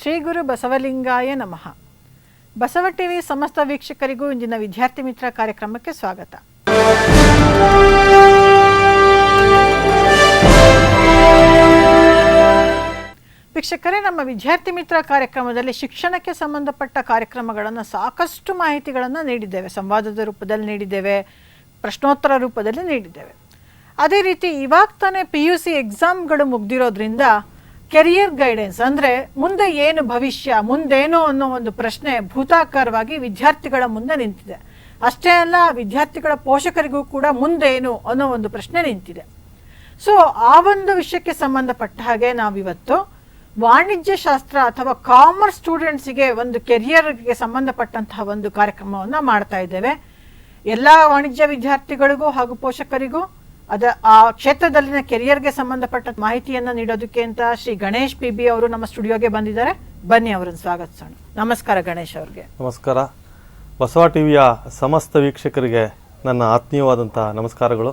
ಶ್ರೀ ಗುರು ಬಸವಲಿಂಗಾಯ ನಮಃ. ಬಸವ ಟಿವಿ ಸಮಸ್ತ ವೀಕ್ಷಕರಿಗೂ ಇಂದಿನ ವಿದ್ಯಾರ್ಥಿ ಮಿತ್ರ ಕಾರ್ಯಕ್ರಮಕ್ಕೆ ಸ್ವಾಗತ. ವೀಕ್ಷಕರೇ, ನಮ್ಮ ವಿದ್ಯಾರ್ಥಿ ಮಿತ್ರ ಕಾರ್ಯಕ್ರಮದಲ್ಲಿ ಶಿಕ್ಷಣಕ್ಕೆ ಸಂಬಂಧಪಟ್ಟ ಕಾರ್ಯಕ್ರಮಗಳನ್ನು ಸಾಕಷ್ಟು ಮಾಹಿತಿಗಳನ್ನು ನೀಡಿದ್ದೇವೆ. ಸಂವಾದದ ರೂಪದಲ್ಲಿ ನೀಡಿದ್ದೇವೆ, ಪ್ರಶ್ನೋತ್ತರ ರೂಪದಲ್ಲಿ ನೀಡಿದ್ದೇವೆ. ಅದೇ ರೀತಿ ಇವಾಗ ತಾನೇ ಪಿ ಯು ಸಿ ಎಕ್ಸಾಮ್ಗಳು ಮುಗ್ದಿರೋದ್ರಿಂದ ಕೆರಿಯರ್ ಗೈಡೆನ್ಸ್ ಅಂದರೆ ಮುಂದೆ ಏನು ಭವಿಷ್ಯ, ಮುಂದೇನು ಅನ್ನೋ ಒಂದು ಪ್ರಶ್ನೆ ಭೂತಾಕಾರವಾಗಿ ವಿದ್ಯಾರ್ಥಿಗಳ ಮುಂದೆ ನಿಂತಿದೆ. ಅಷ್ಟೇ ಅಲ್ಲ, ವಿದ್ಯಾರ್ಥಿಗಳ ಪೋಷಕರಿಗೂ ಕೂಡ ಮುಂದೇನು ಅನ್ನೋ ಒಂದು ಪ್ರಶ್ನೆ ನಿಂತಿದೆ. ಸೊ ಆ ಒಂದು ವಿಷಯಕ್ಕೆ ಸಂಬಂಧಪಟ್ಟ ಹಾಗೆ ನಾವಿವತ್ತು ವಾಣಿಜ್ಯ ಶಾಸ್ತ್ರ ಅಥವಾ ಕಾಮರ್ಸ್ ಸ್ಟೂಡೆಂಟ್ಸಿಗೆ ಒಂದು ಕೆರಿಯರ್ಗೆ ಸಂಬಂಧಪಟ್ಟಂತಹ ಒಂದು ಕಾರ್ಯಕ್ರಮವನ್ನು ಮಾಡ್ತಾ ಇದ್ದೇವೆ. ಎಲ್ಲ ವಾಣಿಜ್ಯ ವಿದ್ಯಾರ್ಥಿಗಳಿಗೂ ಹಾಗೂ ಪೋಷಕರಿಗೂ ಅದ ಆ ಕ್ಷೇತ್ರದಲ್ಲಿನ ಕೆರಿಯರ್ಗೆ ಸಂಬಂಧಪಟ್ಟ ಮಾಹಿತಿಯನ್ನು ನೀಡೋದಕ್ಕೆ ಅಂತ ಶ್ರೀ ಗಣೇಶ್ ಪಿ ಬಿ ಅವರು ನಮ್ಮ ಸ್ಟುಡಿಯೋಗೆ ಬಂದಿದ್ದಾರೆ. ಬನ್ನಿ ಅವರನ್ನು ಸ್ವಾಗತಿಸೋಣ. ನಮಸ್ಕಾರ ಗಣೇಶ್ ಅವ್ರಿಗೆ. ನಮಸ್ಕಾರ. ಬಸವ ಟಿವಿಯ ಸಮಸ್ತ ವೀಕ್ಷಕರಿಗೆ ನನ್ನ ಆತ್ಮೀಯವಾದಂಥ ನಮಸ್ಕಾರಗಳು.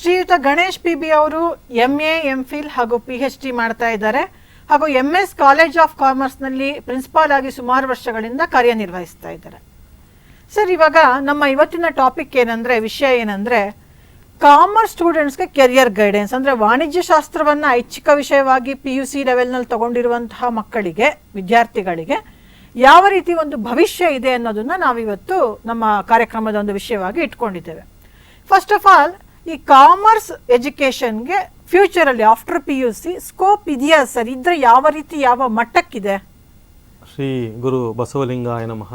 ಶ್ರೀಯುತ ಗಣೇಶ್ ಪಿ ಬಿ ಅವರು ಎಂ ಎ ಎಂ ಫಿಲ್ ಹಾಗೂ ಪಿ ಎಚ್ ಡಿ ಮಾಡ್ತಾ ಇದ್ದಾರೆ. ಹಾಗೂ ಎಂ ಎಸ್ ಕಾಲೇಜ್ ಆಫ್ ಕಾಮರ್ಸ್ನಲ್ಲಿ ಪ್ರಿನ್ಸಿಪಾಲ್ ಆಗಿ ಸುಮಾರು ವರ್ಷಗಳಿಂದ ಕಾರ್ಯನಿರ್ವಹಿಸ್ತಾ ಇದ್ದಾರೆ. ಸರ್ ಇವಾಗ ನಮ್ಮ ಇವತ್ತಿನ ಟಾಪಿಕ್ ಏನಂದ್ರೆ ವಿಷಯ ಏನಂದ್ರೆ ಕಾಮರ್ಸ್ ಸ್ಟೂಡೆಂಟ್ಸ್ಗೆ ಕೆರಿಯರ್ ಗೈಡೆನ್ಸ್ ಅಂದರೆ ವಾಣಿಜ್ಯ ಶಾಸ್ತ್ರವನ್ನು ಐಚ್ಛಿಕ ವಿಷಯವಾಗಿ ಪಿ ಯು ಸಿ ಲೆವೆಲ್ನಲ್ಲಿ ತಗೊಂಡಿರುವಂತಹ ಮಕ್ಕಳಿಗೆ, ವಿದ್ಯಾರ್ಥಿಗಳಿಗೆ ಯಾವ ರೀತಿ ಒಂದು ಭವಿಷ್ಯ ಇದೆ ಅನ್ನೋದನ್ನು ನಾವಿವತ್ತು ನಮ್ಮ ಕಾರ್ಯಕ್ರಮದ ಒಂದು ವಿಷಯವಾಗಿ ಇಟ್ಕೊಂಡಿದ್ದೇವೆ. ಫಸ್ಟ್ ಆಫ್ ಆಲ್ ಈ ಕಾಮರ್ಸ್ ಎಜುಕೇಷನ್ಗೆ ಫ್ಯೂಚರಲ್ಲಿ after P U C scope ಇದೆಯಾ ಸರ್ ಇದ್ರೆ ಯಾವ ರೀತಿ ಯಾವ ಮಟ್ಟಕ್ಕಿದೆ? ಶ್ರೀ ಗುರು ಬಸವಲಿಂಗಾಯ ನಮಃ.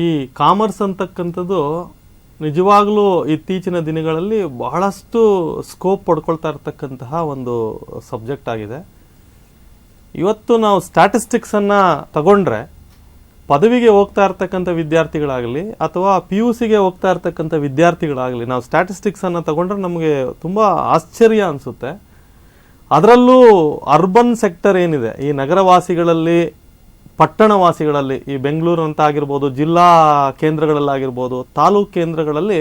ಈ ಕಾಮರ್ಸ್ ಅಂತಕ್ಕಂಥದ್ದು ನಿಜವಾಗ್ಲೂ ಇತ್ತೀಚಿನ ದಿನಗಳಲ್ಲಿ ಬಹಳಷ್ಟು ಸ್ಕೋಪ್ ಪಡ್ಕೊಳ್ತಾ ಇರ್ತಕ್ಕಂತಹ ಒಂದು ಸಬ್ಜೆಕ್ಟ್ ಆಗಿದೆ. ಇವತ್ತು ನಾವು ಸ್ಟ್ಯಾಟಿಸ್ಟಿಕ್ಸನ್ನು ತಗೊಂಡ್ರೆ ಪದವಿಗೆ ಹೋಗ್ತಾ ಇರ್ತಕ್ಕಂಥ ವಿದ್ಯಾರ್ಥಿಗಳಾಗಲಿ ಅಥವಾ ಪಿ ಯು ಸಿಗೆ ಹೋಗ್ತಾ ಇರ್ತಕ್ಕಂಥ ವಿದ್ಯಾರ್ಥಿಗಳಾಗಲಿ ನಾವು ಸ್ಟ್ಯಾಟಿಸ್ಟಿಕ್ಸನ್ನು ತಗೊಂಡ್ರೆ ನಮಗೆ ತುಂಬ ಆಶ್ಚರ್ಯ ಅನಿಸುತ್ತೆ. ಅದರಲ್ಲೂ ಅರ್ಬನ್ ಸೆಕ್ಟರ್ ಏನಿದೆ, ಈ ನಗರವಾಸಿಗಳಲ್ಲಿ ಪಟ್ಟಣವಾಸಿಗಳಲ್ಲಿ, ಈ ಬೆಂಗಳೂರು ಅಂತ ಆಗಿರ್ಬೋದು ಜಿಲ್ಲಾ ಕೇಂದ್ರಗಳಲ್ಲಾಗಿರ್ಬೋದು, ತಾಲೂಕು ಕೇಂದ್ರಗಳಲ್ಲಿ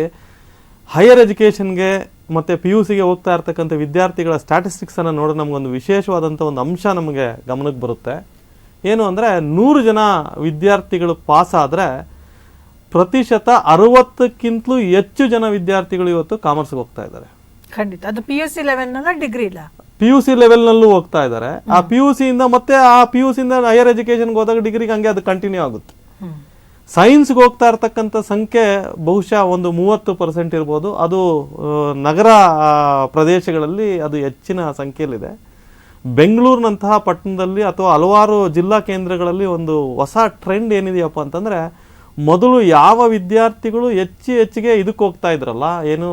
ಹೈಯರ್ ಎಜುಕೇಷನ್ಗೆ ಮತ್ತು ಪಿ ಯು ಸಿಗೆ ಹೋಗ್ತಾ ಇರ್ತಕ್ಕಂಥ ವಿದ್ಯಾರ್ಥಿಗಳ ಸ್ಟ್ಯಾಟಿಸ್ಟಿಕ್ಸನ್ನು ನೋಡಿದ್ರೆ ನಮಗೊಂದು ವಿಶೇಷವಾದಂಥ ಒಂದು ಅಂಶ ನಮಗೆ ಗಮನಕ್ಕೆ ಬರುತ್ತೆ. ಏನು ಅಂದರೆ, ನೂರು ಜನ ವಿದ್ಯಾರ್ಥಿಗಳು ಪಾಸಾದರೆ ಪ್ರತಿಶತ ಅರವತ್ತಕ್ಕಿಂತಲೂ ಹೆಚ್ಚು ಜನ ವಿದ್ಯಾರ್ಥಿಗಳು ಇವತ್ತು ಕಾಮರ್ಸ್ಗೆ ಹೋಗ್ತಾ ಇದ್ದಾರೆ. ಖಂಡಿತ. ಅದು ಪಿ ಯು ಸಿ ಲೆವೆಲ್ನಲ್ಲ ಡಿಗ್ರಿ ಇಲ್ಲ. ಪಿ ಯು ಸಿ ಲೆವೆಲ್ನಲ್ಲೂ ಹೋಗ್ತಾ ಇದ್ದಾರೆ ಆ ಪಿ ಯು ಸಿಯಿಂದ ಮತ್ತೆ ಆ ಪಿ ಯು ಸಿಯಿಂದ ಹೈಯರ್ ಎಜುಕೇಷನ್ಗೆ ಹೋದಾಗ ಡಿಗ್ರಿಗೆ ಹಂಗೆ ಅದು ಕಂಟಿನ್ಯೂ ಆಗುತ್ತೆ. ಸೈನ್ಸ್ಗೆ ಹೋಗ್ತಾ ಇರ್ತಕ್ಕಂಥ ಸಂಖ್ಯೆ ಬಹುಶಃ ಒಂದು ಮೂವತ್ತು ಪರ್ಸೆಂಟ್ ಇರ್ಬೋದು. ಅದು ನಗರ ಪ್ರದೇಶಗಳಲ್ಲಿ ಅದು ಹೆಚ್ಚಿನ ಸಂಖ್ಯೆಯಲ್ಲಿದೆ. ಬೆಂಗಳೂರಿನಂತಹ ಪಟ್ಟಣದಲ್ಲಿ ಅಥವಾ ಹಲವಾರು ಜಿಲ್ಲಾ ಕೇಂದ್ರಗಳಲ್ಲಿ ಒಂದು ಹೊಸ ಟ್ರೆಂಡ್ ಏನಿದೆಯಪ್ಪ ಅಂತಂದರೆ ಮೊದಲು ಯಾವ ವಿದ್ಯಾರ್ಥಿಗಳು ಹೆಚ್ಚು ಹೆಚ್ಚಿಗೆ ಇದಕ್ಕೆ ಹೋಗ್ತಾ ಇದ್ರಲ್ಲ, ಏನು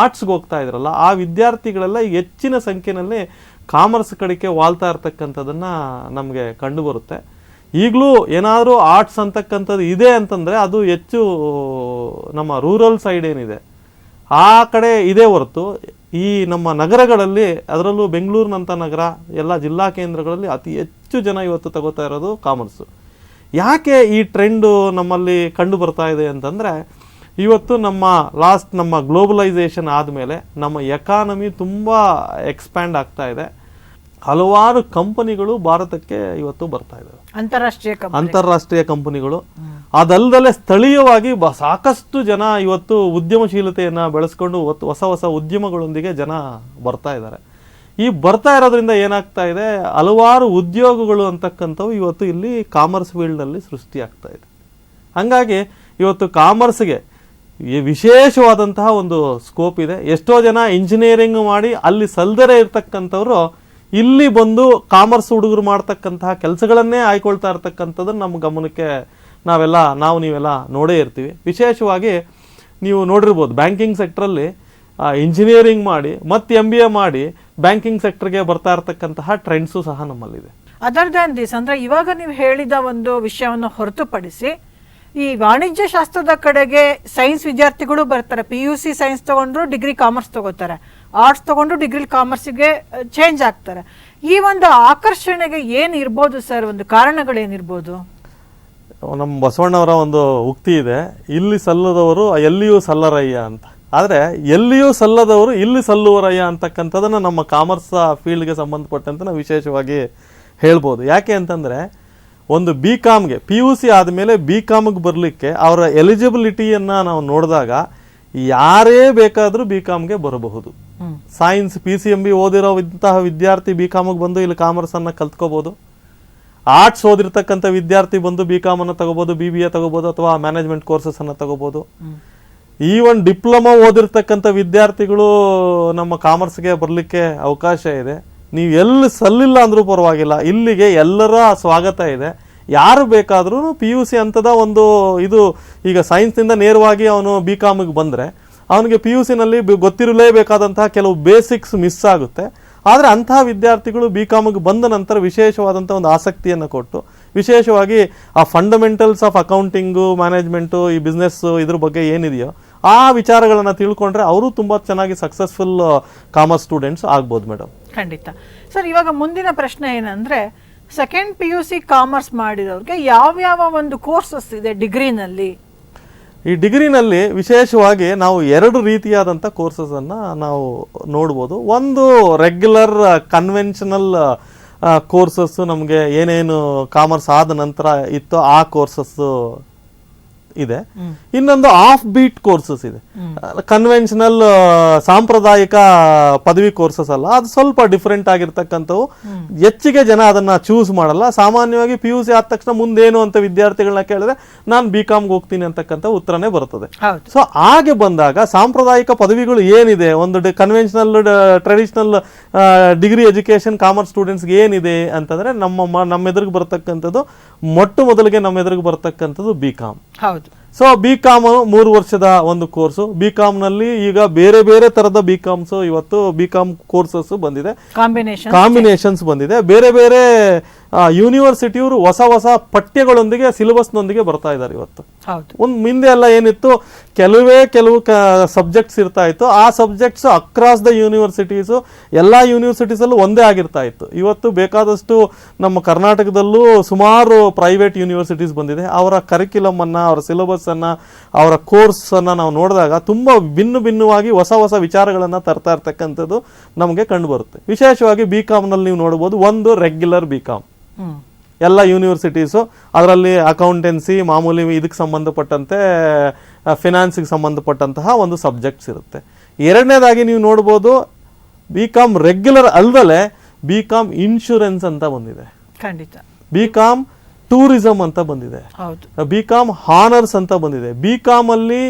ಆರ್ಟ್ಸ್ಗೆ ಹೋಗ್ತಾ ಇದ್ರಲ್ಲ, ಆ ವಿದ್ಯಾರ್ಥಿಗಳೆಲ್ಲ ಹೆಚ್ಚಿನ ಸಂಖ್ಯೆಯಲ್ಲಿ ಕಾಮರ್ಸ್ ಕಡೆಗೆ ವಾಲ್ತಾ ಇರ್ತಕ್ಕಂಥದ್ದನ್ನು ನಮಗೆ ಕಂಡು ಬರುತ್ತೆ ಈಗಲೂ ಏನಾದರೂ ಆರ್ಟ್ಸ್ ಅಂತಕ್ಕಂಥದ್ದು ಇದೆ ಅಂತಂದರೆ ಅದು ಹೆಚ್ಚು, ನಮ್ಮ ರೂರಲ್ ಸೈಡ್ ಏನಿದೆ. ಆ ಕಡೆ ಇದೆ ಹೊರತು, ಈ ನಮ್ಮ ನಗರಗಳಲ್ಲಿ, ಅದರಲ್ಲೂ ಬೆಂಗಳೂರಿನಂಥ ನಗರ, ಎಲ್ಲ ಜಿಲ್ಲಾ ಕೇಂದ್ರಗಳಲ್ಲಿ ಅತಿ ಹೆಚ್ಚು ಜನ ಇವತ್ತು ತಗೋತಾ ಇರೋದು ಕಾಮರ್ಸು ಯಾಕೆ ಈ ಟ್ರೆಂಡು ನಮ್ಮಲ್ಲಿ ಕಂಡು ಬರ್ತಾ ಇದೆ ಅಂತಂದರೆ ಇವತ್ತು ನಮ್ಮ ಲಾಸ್ಟ್ ನಮ್ಮ ಗ್ಲೋಬಲೈಸೇಷನ್ ಆದಮೇಲೆ ನಮ್ಮ ಎಕಾನಮಿ ತುಂಬ ಎಕ್ಸ್ಪ್ಯಾಂಡ್ ಆಗ್ತಾ ಇದೆ. ಹಲವಾರು ಕಂಪನಿಗಳು ಭಾರತಕ್ಕೆ ಇವತ್ತು ಬರ್ತಾ ಇದ್ದಾವೆ ಅಂತಾರಾಷ್ಟ್ರೀಯ ಅಂತಾರಾಷ್ಟ್ರೀಯ ಕಂಪನಿಗಳು. ಅದಲ್ಲದಲ್ಲೇ ಸ್ಥಳೀಯವಾಗಿ ಬ ಸಾಕಷ್ಟು ಜನ ಇವತ್ತು ಉದ್ಯಮಶೀಲತೆಯನ್ನು ಬೆಳೆಸ್ಕೊಂಡು ಹೊಸ ಹೊಸ ಉದ್ಯಮಗಳೊಂದಿಗೆ ಜನ ಬರ್ತಾ ಇದ್ದಾರೆ. ಈ ಬರ್ತಾ ಇರೋದ್ರಿಂದ ಏನಾಗ್ತಾ ಇದೆ? ಹಲವಾರು ಉದ್ಯೋಗಗಳು ಅಂತಕ್ಕಂಥವು ಇವತ್ತು ಇಲ್ಲಿ ಕಾಮರ್ಸ್ ಫೀಲ್ಡ್ನಲ್ಲಿ ಸೃಷ್ಟಿಯಾಗ್ತಾ ಇದೆ. ಹಾಗಾಗಿ ಇವತ್ತು ಕಾಮರ್ಸ್ಗೆ ವಿಶೇಷವಾದಂತಹ ಒಂದು ಸ್ಕೋಪ್ ಇದೆ. ಎಷ್ಟೋ ಜನ ಇಂಜಿನಿಯರಿಂಗ್ ಮಾಡಿ ಅಲ್ಲಿ ಸಲ್ದರೆ ಇರ್ತಕ್ಕಂಥವ್ರು ಇಲ್ಲಿ ಬಂದು ಕಾಮರ್ಸ್ ಹುಡುಗರು ಮಾಡ್ತಕ್ಕಂತಹ ಕೆಲಸಗಳನ್ನೇ ಆಯ್ಕೊಳ್ತಾ ಇರ್ತಕ್ಕಂಥದ್ದನ್ನು ನಮ್ಮ ಗಮನಕ್ಕೆ ನಾವೆಲ್ಲ, ನಾವು ನೀವೆಲ್ಲ ನೋಡೇ ಇರ್ತೀವಿ. ವಿಶೇಷವಾಗಿ ನೀವು ನೋಡಿರ್ಬೋದು ಬ್ಯಾಂಕಿಂಗ್ ಸೆಕ್ಟ್ರಲ್ಲಿ ಇಂಜಿನಿಯರಿಂಗ್ ಮಾಡಿ, ಮತ್ತು ಎಂ ಬಿ ಎ ಮಾಡಿ ಬ್ಯಾಂಕಿಂಗ್ ಸೆಕ್ಟರ್ಗೆ ಬರ್ತಾ ಇರತಕ್ಕಂತಹ ಟ್ರೆಂಡ್ಸು ಸಹ ನಮ್ಮಲ್ಲಿದೆ. ಅದರ್ ದ್ಯಾನ್ ದಿಸ್ ಅಂದ್ರೆ ಇವಾಗ ನೀವು ಹೇಳಿದ ಒಂದು ವಿಷಯವನ್ನು ಹೊರತುಪಡಿಸಿ ಈ ವಾಣಿಜ್ಯ ಶಾಸ್ತ್ರದ ಕಡೆಗೆ ಸೈನ್ಸ್ ವಿದ್ಯಾರ್ಥಿಗಳು ಬರ್ತಾರೆ. ಪಿ ಯು ಸಿ ಸೈನ್ಸ್ ತಗೊಂಡ್ರು ಡಿಗ್ರಿ ಕಾಮರ್ಸ್ ತಗೋತಾರೆ. ಆರ್ಟ್ಸ್ ತಗೊಂಡ್ರು ಡಿಗ್ರಿ ಕಾಮರ್ಸ್ಗೆ ಚೇಂಜ್ ಆಗ್ತಾರೆ. ಈ ಒಂದು ಆಕರ್ಷಣೆಗೆ ಏನು ಇರ್ಬೋದು ಸರ್ ಒಂದು ಕಾರಣಗಳೇನಿರ್ಬೋದು ನಮ್ಮ ಬಸವಣ್ಣವರ ಒಂದು ಉಕ್ತಿ ಇದೆ. ಇಲ್ಲಿ ಸಲ್ಲದವರು ಎಲ್ಲಿಯೂ ಸಲ್ಲರಯ್ಯ ಅಂತ. ಆದರೆ ಎಲ್ಲಿಯೂ ಸಲ್ಲದವರು ಇಲ್ಲಿ ಸಲ್ಲುವರಯ್ಯ ಅಂತಕ್ಕಂಥದ್ದನ್ನು ನಮ್ಮ ಕಾಮರ್ಸ್ ಫೀಲ್ಡ್ಗೆ ಸಂಬಂಧಪಟ್ಟಂತೆ ನಾವು ವಿಶೇಷವಾಗಿ ಹೇಳ್ಬೋದು. ಯಾಕೆ ಅಂತಂದರೆ ಒಂದು ಬಿ ಕಾಮ್ಗೆ ಪಿ ಯು ಸಿ ಆದಮೇಲೆ ಬಿ ಕಾಮ್ಗೆ ಬರಲಿಕ್ಕೆ ಅವರ ಎಲಿಜಿಬಿಲಿಟಿಯನ್ನು ನಾವು ನೋಡಿದಾಗ ಯಾರೇ ಬೇಕಾದರೂ ಬಿ ಕಾಮ್ಗೆ ಬರಬಹುದು. Science P C M B ಓದಿರೋ ಇಂತಹ ವಿದ್ಯಾರ್ಥಿ ಬಿ ಕಾಮ್ಗೆ ಬಂದು ಇಲ್ಲಿ ಕಾಮರ್ಸನ್ನು ಕಲ್ತ್ಕೋಬೋದು. ಆರ್ಟ್ಸ್ ಓದಿರ್ತಕ್ಕಂಥ ವಿದ್ಯಾರ್ಥಿ ಬಂದು ಬಿ ಕಾಮನ್ನು ತಗೋಬೋದು ಬಿ ಬಿ ಎ ತಗೋಬೋದು ಅಥವಾ ಮ್ಯಾನೇಜ್ಮೆಂಟ್ ಕೋರ್ಸಸನ್ನು ತಗೋಬೋದು. ಈವನ್ ಡಿಪ್ಲೊಮಾ ಓದಿರ್ತಕ್ಕಂಥ ವಿದ್ಯಾರ್ಥಿಗಳು ನಮ್ಮ ಕಾಮರ್ಸ್ಗೆ ಬರಲಿಕ್ಕೆ ಅವಕಾಶ ಇದೆ. ನೀವು ಎಲ್ಲಿ ಸಲ್ಲಿಲ್ಲ ಅಂದರೂ ಪರವಾಗಿಲ್ಲ. ಇಲ್ಲಿಗೆ ಎಲ್ಲರ ಸ್ವಾಗತ ಇದೆ. ಯಾರು ಬೇಕಾದರೂ ಪಿ ಯು ಸಿ ಅಂತದ ಒಂದು ಇದು ಈಗ ಸೈನ್ಸ್ನಿಂದ ನೇರವಾಗಿ ಅವನು ಬಿ ಕಾಮಿಗೆ ಬಂದರೆ ಅವನಿಗೆ ಪಿ ಯು ಸಿನಲ್ಲಿ ಗೊತ್ತಿರಲೇಬೇಕಾದಂತಹ ಕೆಲವು ಬೇಸಿಕ್ಸ್ ಮಿಸ್ ಆಗುತ್ತೆ. ಆದರೆ ಅಂತಹ ವಿದ್ಯಾರ್ಥಿಗಳು ಬಿ ಕಾಮಿಗೆ ಬಂದ ನಂತರ ವಿಶೇಷವಾದಂಥ ಒಂದು ಆಸಕ್ತಿಯನ್ನು ಕೊಟ್ಟು, ವಿಶೇಷವಾಗಿ ಆ ಫಂಡಮೆಂಟಲ್ಸ್ ಆಫ್ ಅಕೌಂಟಿಂಗು ಮ್ಯಾನೇಜ್ಮೆಂಟು ಈ ಬಿಸ್ನೆಸ್ಸು ಇದ್ರ ಬಗ್ಗೆ ಏನಿದೆಯೋ ಆ ವಿಚಾರಗಳನ್ನು ತಿಳ್ಕೊಂಡ್ರೆ ಅವರು ತುಂಬ ಚೆನ್ನಾಗಿ ಸಕ್ಸಸ್ಫುಲ್ ಕಾಮರ್ಸ್ ಸ್ಟೂಡೆಂಟ್ಸ್ ಆಗ್ಬೋದು ಮೇಡಮ್ ಖಂಡಿತ. ಸರ್ ಇವಾಗ ಮುಂದಿನ ಪ್ರಶ್ನೆ ಏನಂದ್ರೆ second P U C commerce ಮಾಡಿದವ್ರಿಗೆ ಯಾವ್ಯಾವ ಒಂದು ಕೋರ್ಸಸ್ ಇದೆ ಡಿಗ್ರಿನಲ್ಲಿ ಈ ಡಿಗ್ರಿನಲ್ಲಿ ವಿಶೇಷವಾಗಿ ನಾವು ಎರಡು ರೀತಿಯಾದಂಥ ಕೋರ್ಸಸನ್ನು ನಾವು ನೋಡ್ಬೋದು. ಒಂದು ರೆಗ್ಯುಲರ್ ಕನ್ವೆನ್ಷನಲ್ ಕೋರ್ಸಸ್ಸು ನಮಗೆ ಏನೇನು ಕಾಮರ್ಸ್ ಆದ ನಂತರ ಇತ್ತೋ ಆ ಕೋರ್ಸಸ್ಸು ಇದೆ. ಇನ್ನೊಂದು ಆಫ್ ಬೀಟ್ ಕೋರ್ಸಸ್ ಇದೆ ಕನ್ವೆನ್ಷನಲ್ ಸಾಂಪ್ರದಾಯಿಕ ಪದವಿ ಕೋರ್ಸಸ್ ಅಲ್ಲ. ಅದು ಸ್ವಲ್ಪ ಡಿಫ್ರೆಂಟ್ ಆಗಿರ್ತಕ್ಕಂಥವು. ಹೆಚ್ಚಿಗೆ ಜನ ಅದನ್ನ ಚೂಸ್ ಮಾಡಲ್ಲ. ಸಾಮಾನ್ಯವಾಗಿ ಪಿ ಯು ಸಿ ಆದ ತಕ್ಷಣ ಮುಂದೇನು ಅಂತ ವಿದ್ಯಾರ್ಥಿಗಳನ್ನ ಕೇಳಿದ್ರೆ ನಾನು ಬಿ ಕಾಮ್ಗೆ ಹೋಗ್ತೀನಿ ಅಂತಕ್ಕಂಥ ಉತ್ತರನೇ ಬರ್ತದೆ ಹೌದು. ಸೊ ಹಾಗೆ ಬಂದಾಗ ಸಾಂಪ್ರದಾಯಿಕ ಪದವಿಗಳು ಏನಿದೆ? ಒಂದು conventional traditional degree education commerce ಸ್ಟೂಡೆಂಟ್ಸ್ಗೆ ಏನಿದೆ ಅಂತಂದ್ರೆ ನಮ್ಮ ನಮ್ಮ ಎದುರಿಗೆ ಬರ್ತಕ್ಕಂಥದ್ದು ಮೊಟ್ಟ ಮೊದಲಿಗೆ ನಮ್ಮ ಎದುರಿಗೆ ಬರ್ತಕ್ಕಂಥದ್ದು ಬಿ ಕಾಮ್ ಹೌದು. ಸೊ ಬಿ ಕಾಮ್ ಮೂರು ವರ್ಷದ ಒಂದು ಕೋರ್ಸು ಬಿ ನಲ್ಲಿ ಈಗ ಬೇರೆ ಬೇರೆ ತರದ ಬಿ ಕಾಮ್ಸ್ ಇವತ್ತು ಬಿ ಕಾಮ್ ಕೋರ್ಸಸ್ ಬಂದಿದೆ. ಕಾಂಬಿನೇಷನ್ ಕಾಂಬಿನೇಷನ್ಸ್ ಬಂದಿದೆ. ಬೇರೆ ಬೇರೆ ಯೂನಿವರ್ಸಿಟಿಯವರು ಹೊಸ ಹೊಸ ಪಠ್ಯಗಳೊಂದಿಗೆ ಸಿಲೆಬಸ್ನೊಂದಿಗೆ ಬರ್ತಾ ಇದ್ದಾರೆ ಇವತ್ತು. ಹೌದು. ಒಂದು ಮುಂದೆ ಎಲ್ಲ ಏನಿತ್ತು ಕೆಲವೇ ಕೆಲವು ಸಬ್ಜೆಕ್ಟ್ಸ್ ಇರ್ತಾ ಇತ್ತು. ಆ ಸಬ್ಜೆಕ್ಟ್ಸ್ ಅಕ್ರಾಸ್ ದ ಯೂನಿವರ್ಸಿಟೀಸು ಎಲ್ಲ ಯೂನಿವರ್ಸಿಟೀಸಲ್ಲೂ ಒಂದೇ ಆಗಿರ್ತಾ ಇತ್ತು. ಇವತ್ತು ಬೇಕಾದಷ್ಟು ನಮ್ಮ ಕರ್ನಾಟಕದಲ್ಲೂ ಸುಮಾರು ಪ್ರೈವೇಟ್ ಯೂನಿವರ್ಸಿಟೀಸ್ ಬಂದಿದೆ. ಅವರ ಕರಿಕ್ಯುಲಮ್ ಅನ್ನ ಅವರ ಸಿಲೆಬಸ್ ಅನ್ನ ಅವರ ಕೋರ್ಸ್ ಅನ್ನ ನಾವು ನೋಡಿದಾಗ ತುಂಬಾ ಭಿನ್ನ ಭಿನ್ನವಾಗಿ ಹೊಸ ಹೊಸ ವಿಚಾರಗಳನ್ನು ತರ್ತಾ ಇರ್ತಕ್ಕಂಥದ್ದು ನಮಗೆ ಕಂಡು ಬರುತ್ತೆ. ವಿಶೇಷವಾಗಿ ಬಿ ನಲ್ಲಿ ನೀವು ನೋಡ್ಬೋದು ಒಂದು ರೆಗ್ಯುಲರ್ ಬಿ ಕಾಮ್ ಎಲ್ಲ ಯೂನಿವರ್ಸಿಟೀಸು ಅದರಲ್ಲಿ ಅಕೌಂಟೆನ್ಸಿ ಮಾಮೂಲಿ ಇದಕ್ಕೆ ಸಂಬಂಧಪಟ್ಟಂತೆ ಫಿನಾನ್ಸಿಗೆ ಸಂಬಂಧಪಟ್ಟಂತಹ ಒಂದು ಸಬ್ಜೆಕ್ಟ್ಸ್ ಇರುತ್ತೆ. ಎರಡನೇದಾಗಿ ನೀವು ನೋಡ್ಬೋದು ಬಿ ಕಾಮ್ ರೆಗ್ಯುಲರ್ ಅಲ್ದಲೆ ಬಿ ಕಾಮ್ ಇನ್ಶೂರೆನ್ಸ್ ಅಂತ ಬಂದಿದೆ. ಖಂಡಿತ. ಬಿ ಕಾಮ್ ಟೂರಿಸಮ್ ಅಂತ ಬಂದಿದೆ. ಬಿ ಕಾಮ್ ಹಾನರ್ಸ್ ಅಂತ ಬಂದಿದೆ. ಬಿ ಕಾಮ್ ಅಲ್ಲಿ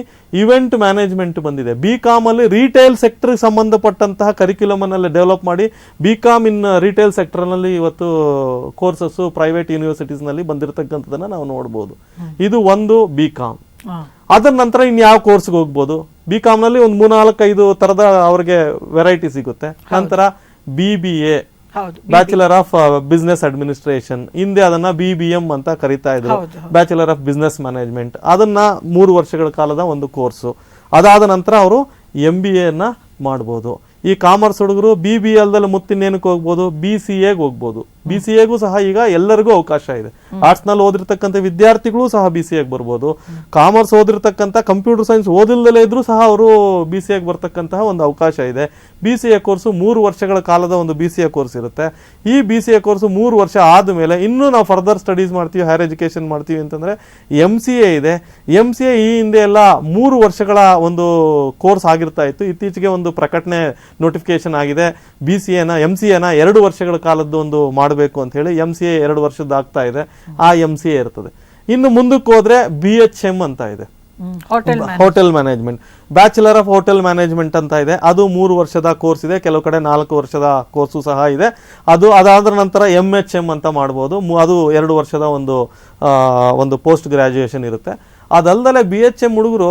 ಇವೆಂಟ್ ಮ್ಯಾನೇಜ್ಮೆಂಟ್ ಬಂದಿದೆ. ಬಿ ಕಾಮ್ ಅಲ್ಲಿ ರಿಟೇಲ್ ಸೆಕ್ಟರ್ ಸಂಬಂಧಪಟ್ಟಂತಹ ಕರಿಕ್ಯುಲಮ್ ಅನ್ನೆಲ್ಲ ಡೆವಲಪ್ ಮಾಡಿ ಬಿ ಕಾಮ್ ಇನ್ ರಿಟೇಲ್ ಸೆಕ್ಟರ್ನಲ್ಲಿ ಇವತ್ತು ಕೋರ್ಸಸ್ ಪ್ರೈವೇಟ್ ಯೂನಿವರ್ಸಿಟೀಸ್ನಲ್ಲಿ ಬಂದಿರತಕ್ಕಂಥದ್ದನ್ನ ನಾವು ನೋಡಬಹುದು ಇದು ಒಂದು ಬಿ ಕಾಮ್ ಅದರ ನಂತರ ಇನ್ಯಾವ ಕೋರ್ಸ್ಗೆ ಹೋಗ್ಬೋದು? ಬಿ ನಲ್ಲಿ ಒಂದು ಮೂರ್ನಾಲ್ಕೈದು ತರದ ಅವ್ರಿಗೆ ವೆರೈಟಿ ಸಿಗುತ್ತೆ. ನಂತರ B B A bachelor of business administration ಹಿಂದೆ ಅದನ್ನ ಬಿ ಬಿ ಎಂ ಅಂತ ಕರಿತಾ ಇದ್ರು. ಬ್ಯಾಚುಲರ್ ಆಫ್ ಬಿಸ್ನೆಸ್ ಮ್ಯಾನೇಜ್ಮೆಂಟ್ ಅದನ್ನ ಮೂರು ವರ್ಷಗಳ ಕಾಲದ ಒಂದು ಕೋರ್ಸು. ಅದಾದ ನಂತರ ಅವರು ಎಂ ಬಿ ಎನ್ನ ಮಾಡ್ಬೋದು. ಈ ಕಾಮರ್ಸ್ ಹುಡುಗರು ಬಿ ಬಿ ಎಲ್ದಲ್ಲಿ ಮುತ್ತಿನೇನಕ್ಕೆ ಹೋಗ್ಬೋದು? ಬಿ ಸಿ ಎಗೆ ಹೋಗ್ಬೋದು. ಬಿ ಸಿ ಎಗೂ ಸಹ ಈಗ ಎಲ್ಲರಿಗೂ ಅವಕಾಶ ಇದೆ ಆರ್ಟ್ಸ್ನಲ್ಲಿ ಓದಿರ್ತಕ್ಕಂಥ ವಿದ್ಯಾರ್ಥಿಗಳು ಸಹ ಬಿ ಸಿ ಎಗ್ ಬರ್ಬೋದು ಕಾಮರ್ಸ್ ಓದಿರ್ತಕ್ಕಂಥ ಕಂಪ್ಯೂಟರ್ ಸೈನ್ಸ್ ಓದಿಲ್ದಲೇ ಇದ್ರೂ ಸಹ ಅವರು ಬಿ ಸಿ ಎಗ್ ಬರ್ತಕ್ಕಂತಹ ಒಂದು ಅವಕಾಶ ಇದೆ ಬಿ ಸಿ ಎ ಕೋರ್ಸು ಮೂರು ವರ್ಷಗಳ ಕಾಲದ ಒಂದು ಬಿ ಸಿ ಎ ಕೋರ್ಸ್ ಇರುತ್ತೆ ಈ ಬಿ ಸಿ ಎ ಕೋರ್ಸು ಮೂರು ವರ್ಷ ಆದಮೇಲೆ ಇನ್ನೂ ನಾವು ಫರ್ದರ್ ಸ್ಟಡೀಸ್ ಮಾಡ್ತೀವಿ ಹೈಯರ್ ಎಜುಕೇಷನ್ ಮಾಡ್ತೀವಿ ಅಂತಂದ್ರೆ ಎಂ ಸಿ ಎ ಇದೆ ಎಂ ಸಿ ಎ ಈ ಹಿಂದೆ ಎಲ್ಲ ಮೂರು ವರ್ಷಗಳ ಒಂದು ಕೋರ್ಸ್ ಆಗಿರ್ತಾ ಇತ್ತು ಇತ್ತೀಚೆಗೆ ಒಂದು ಪ್ರಕಟಣೆ ನೋಟಿಫಿಕೇಶನ್ ಆಗಿದೆ ಬಿ ಸಿ ಎನ ಎಂ ಸಿ ಎನ ಎರಡು ವರ್ಷಗಳ ಕಾಲದ್ದು ಒಂದು ಮಾಡಬೇಕು ಅಂತ ಹೇಳಿ ಎಂ ಸಿ ಎ ಎರಡು ವರ್ಷದ ಆಗ್ತಾ ಇದೆ. ಆ ಎಂ ಸಿ ಎ ಇರ್ತದೆ. ಇನ್ನು ಮುಂದಕ್ಕೆ ಹೋದ್ರೆ ಬಿ ಎಚ್ ಎಂ ಅಂತ ಇದೆ. Hotel management bachelor of hotel management ಅಂತ ಇದೆ. ಅದು ಮೂರು ವರ್ಷದ ಕೋರ್ಸ್ ಇದೆ. ಕೆಲವು ಕಡೆ ನಾಲ್ಕು ವರ್ಷದ ಕೋರ್ಸು ಸಹ ಇದೆ. ಅದು ಅದಾದ ನಂತರ ಎಂ ಎಚ್ ಎಂ ಅಂತ ಮಾಡ್ಬೋದು. ಅದು ಎರಡು ವರ್ಷದ ಒಂದು ಒಂದು ಪೋಸ್ಟ್ ಗ್ರಾಜುಯೇಷನ್ ಇರುತ್ತೆ. ಅದಲ್ಲದೆ ಬಿ ಎಚ್ ಎಂ ಹುಡುಗರು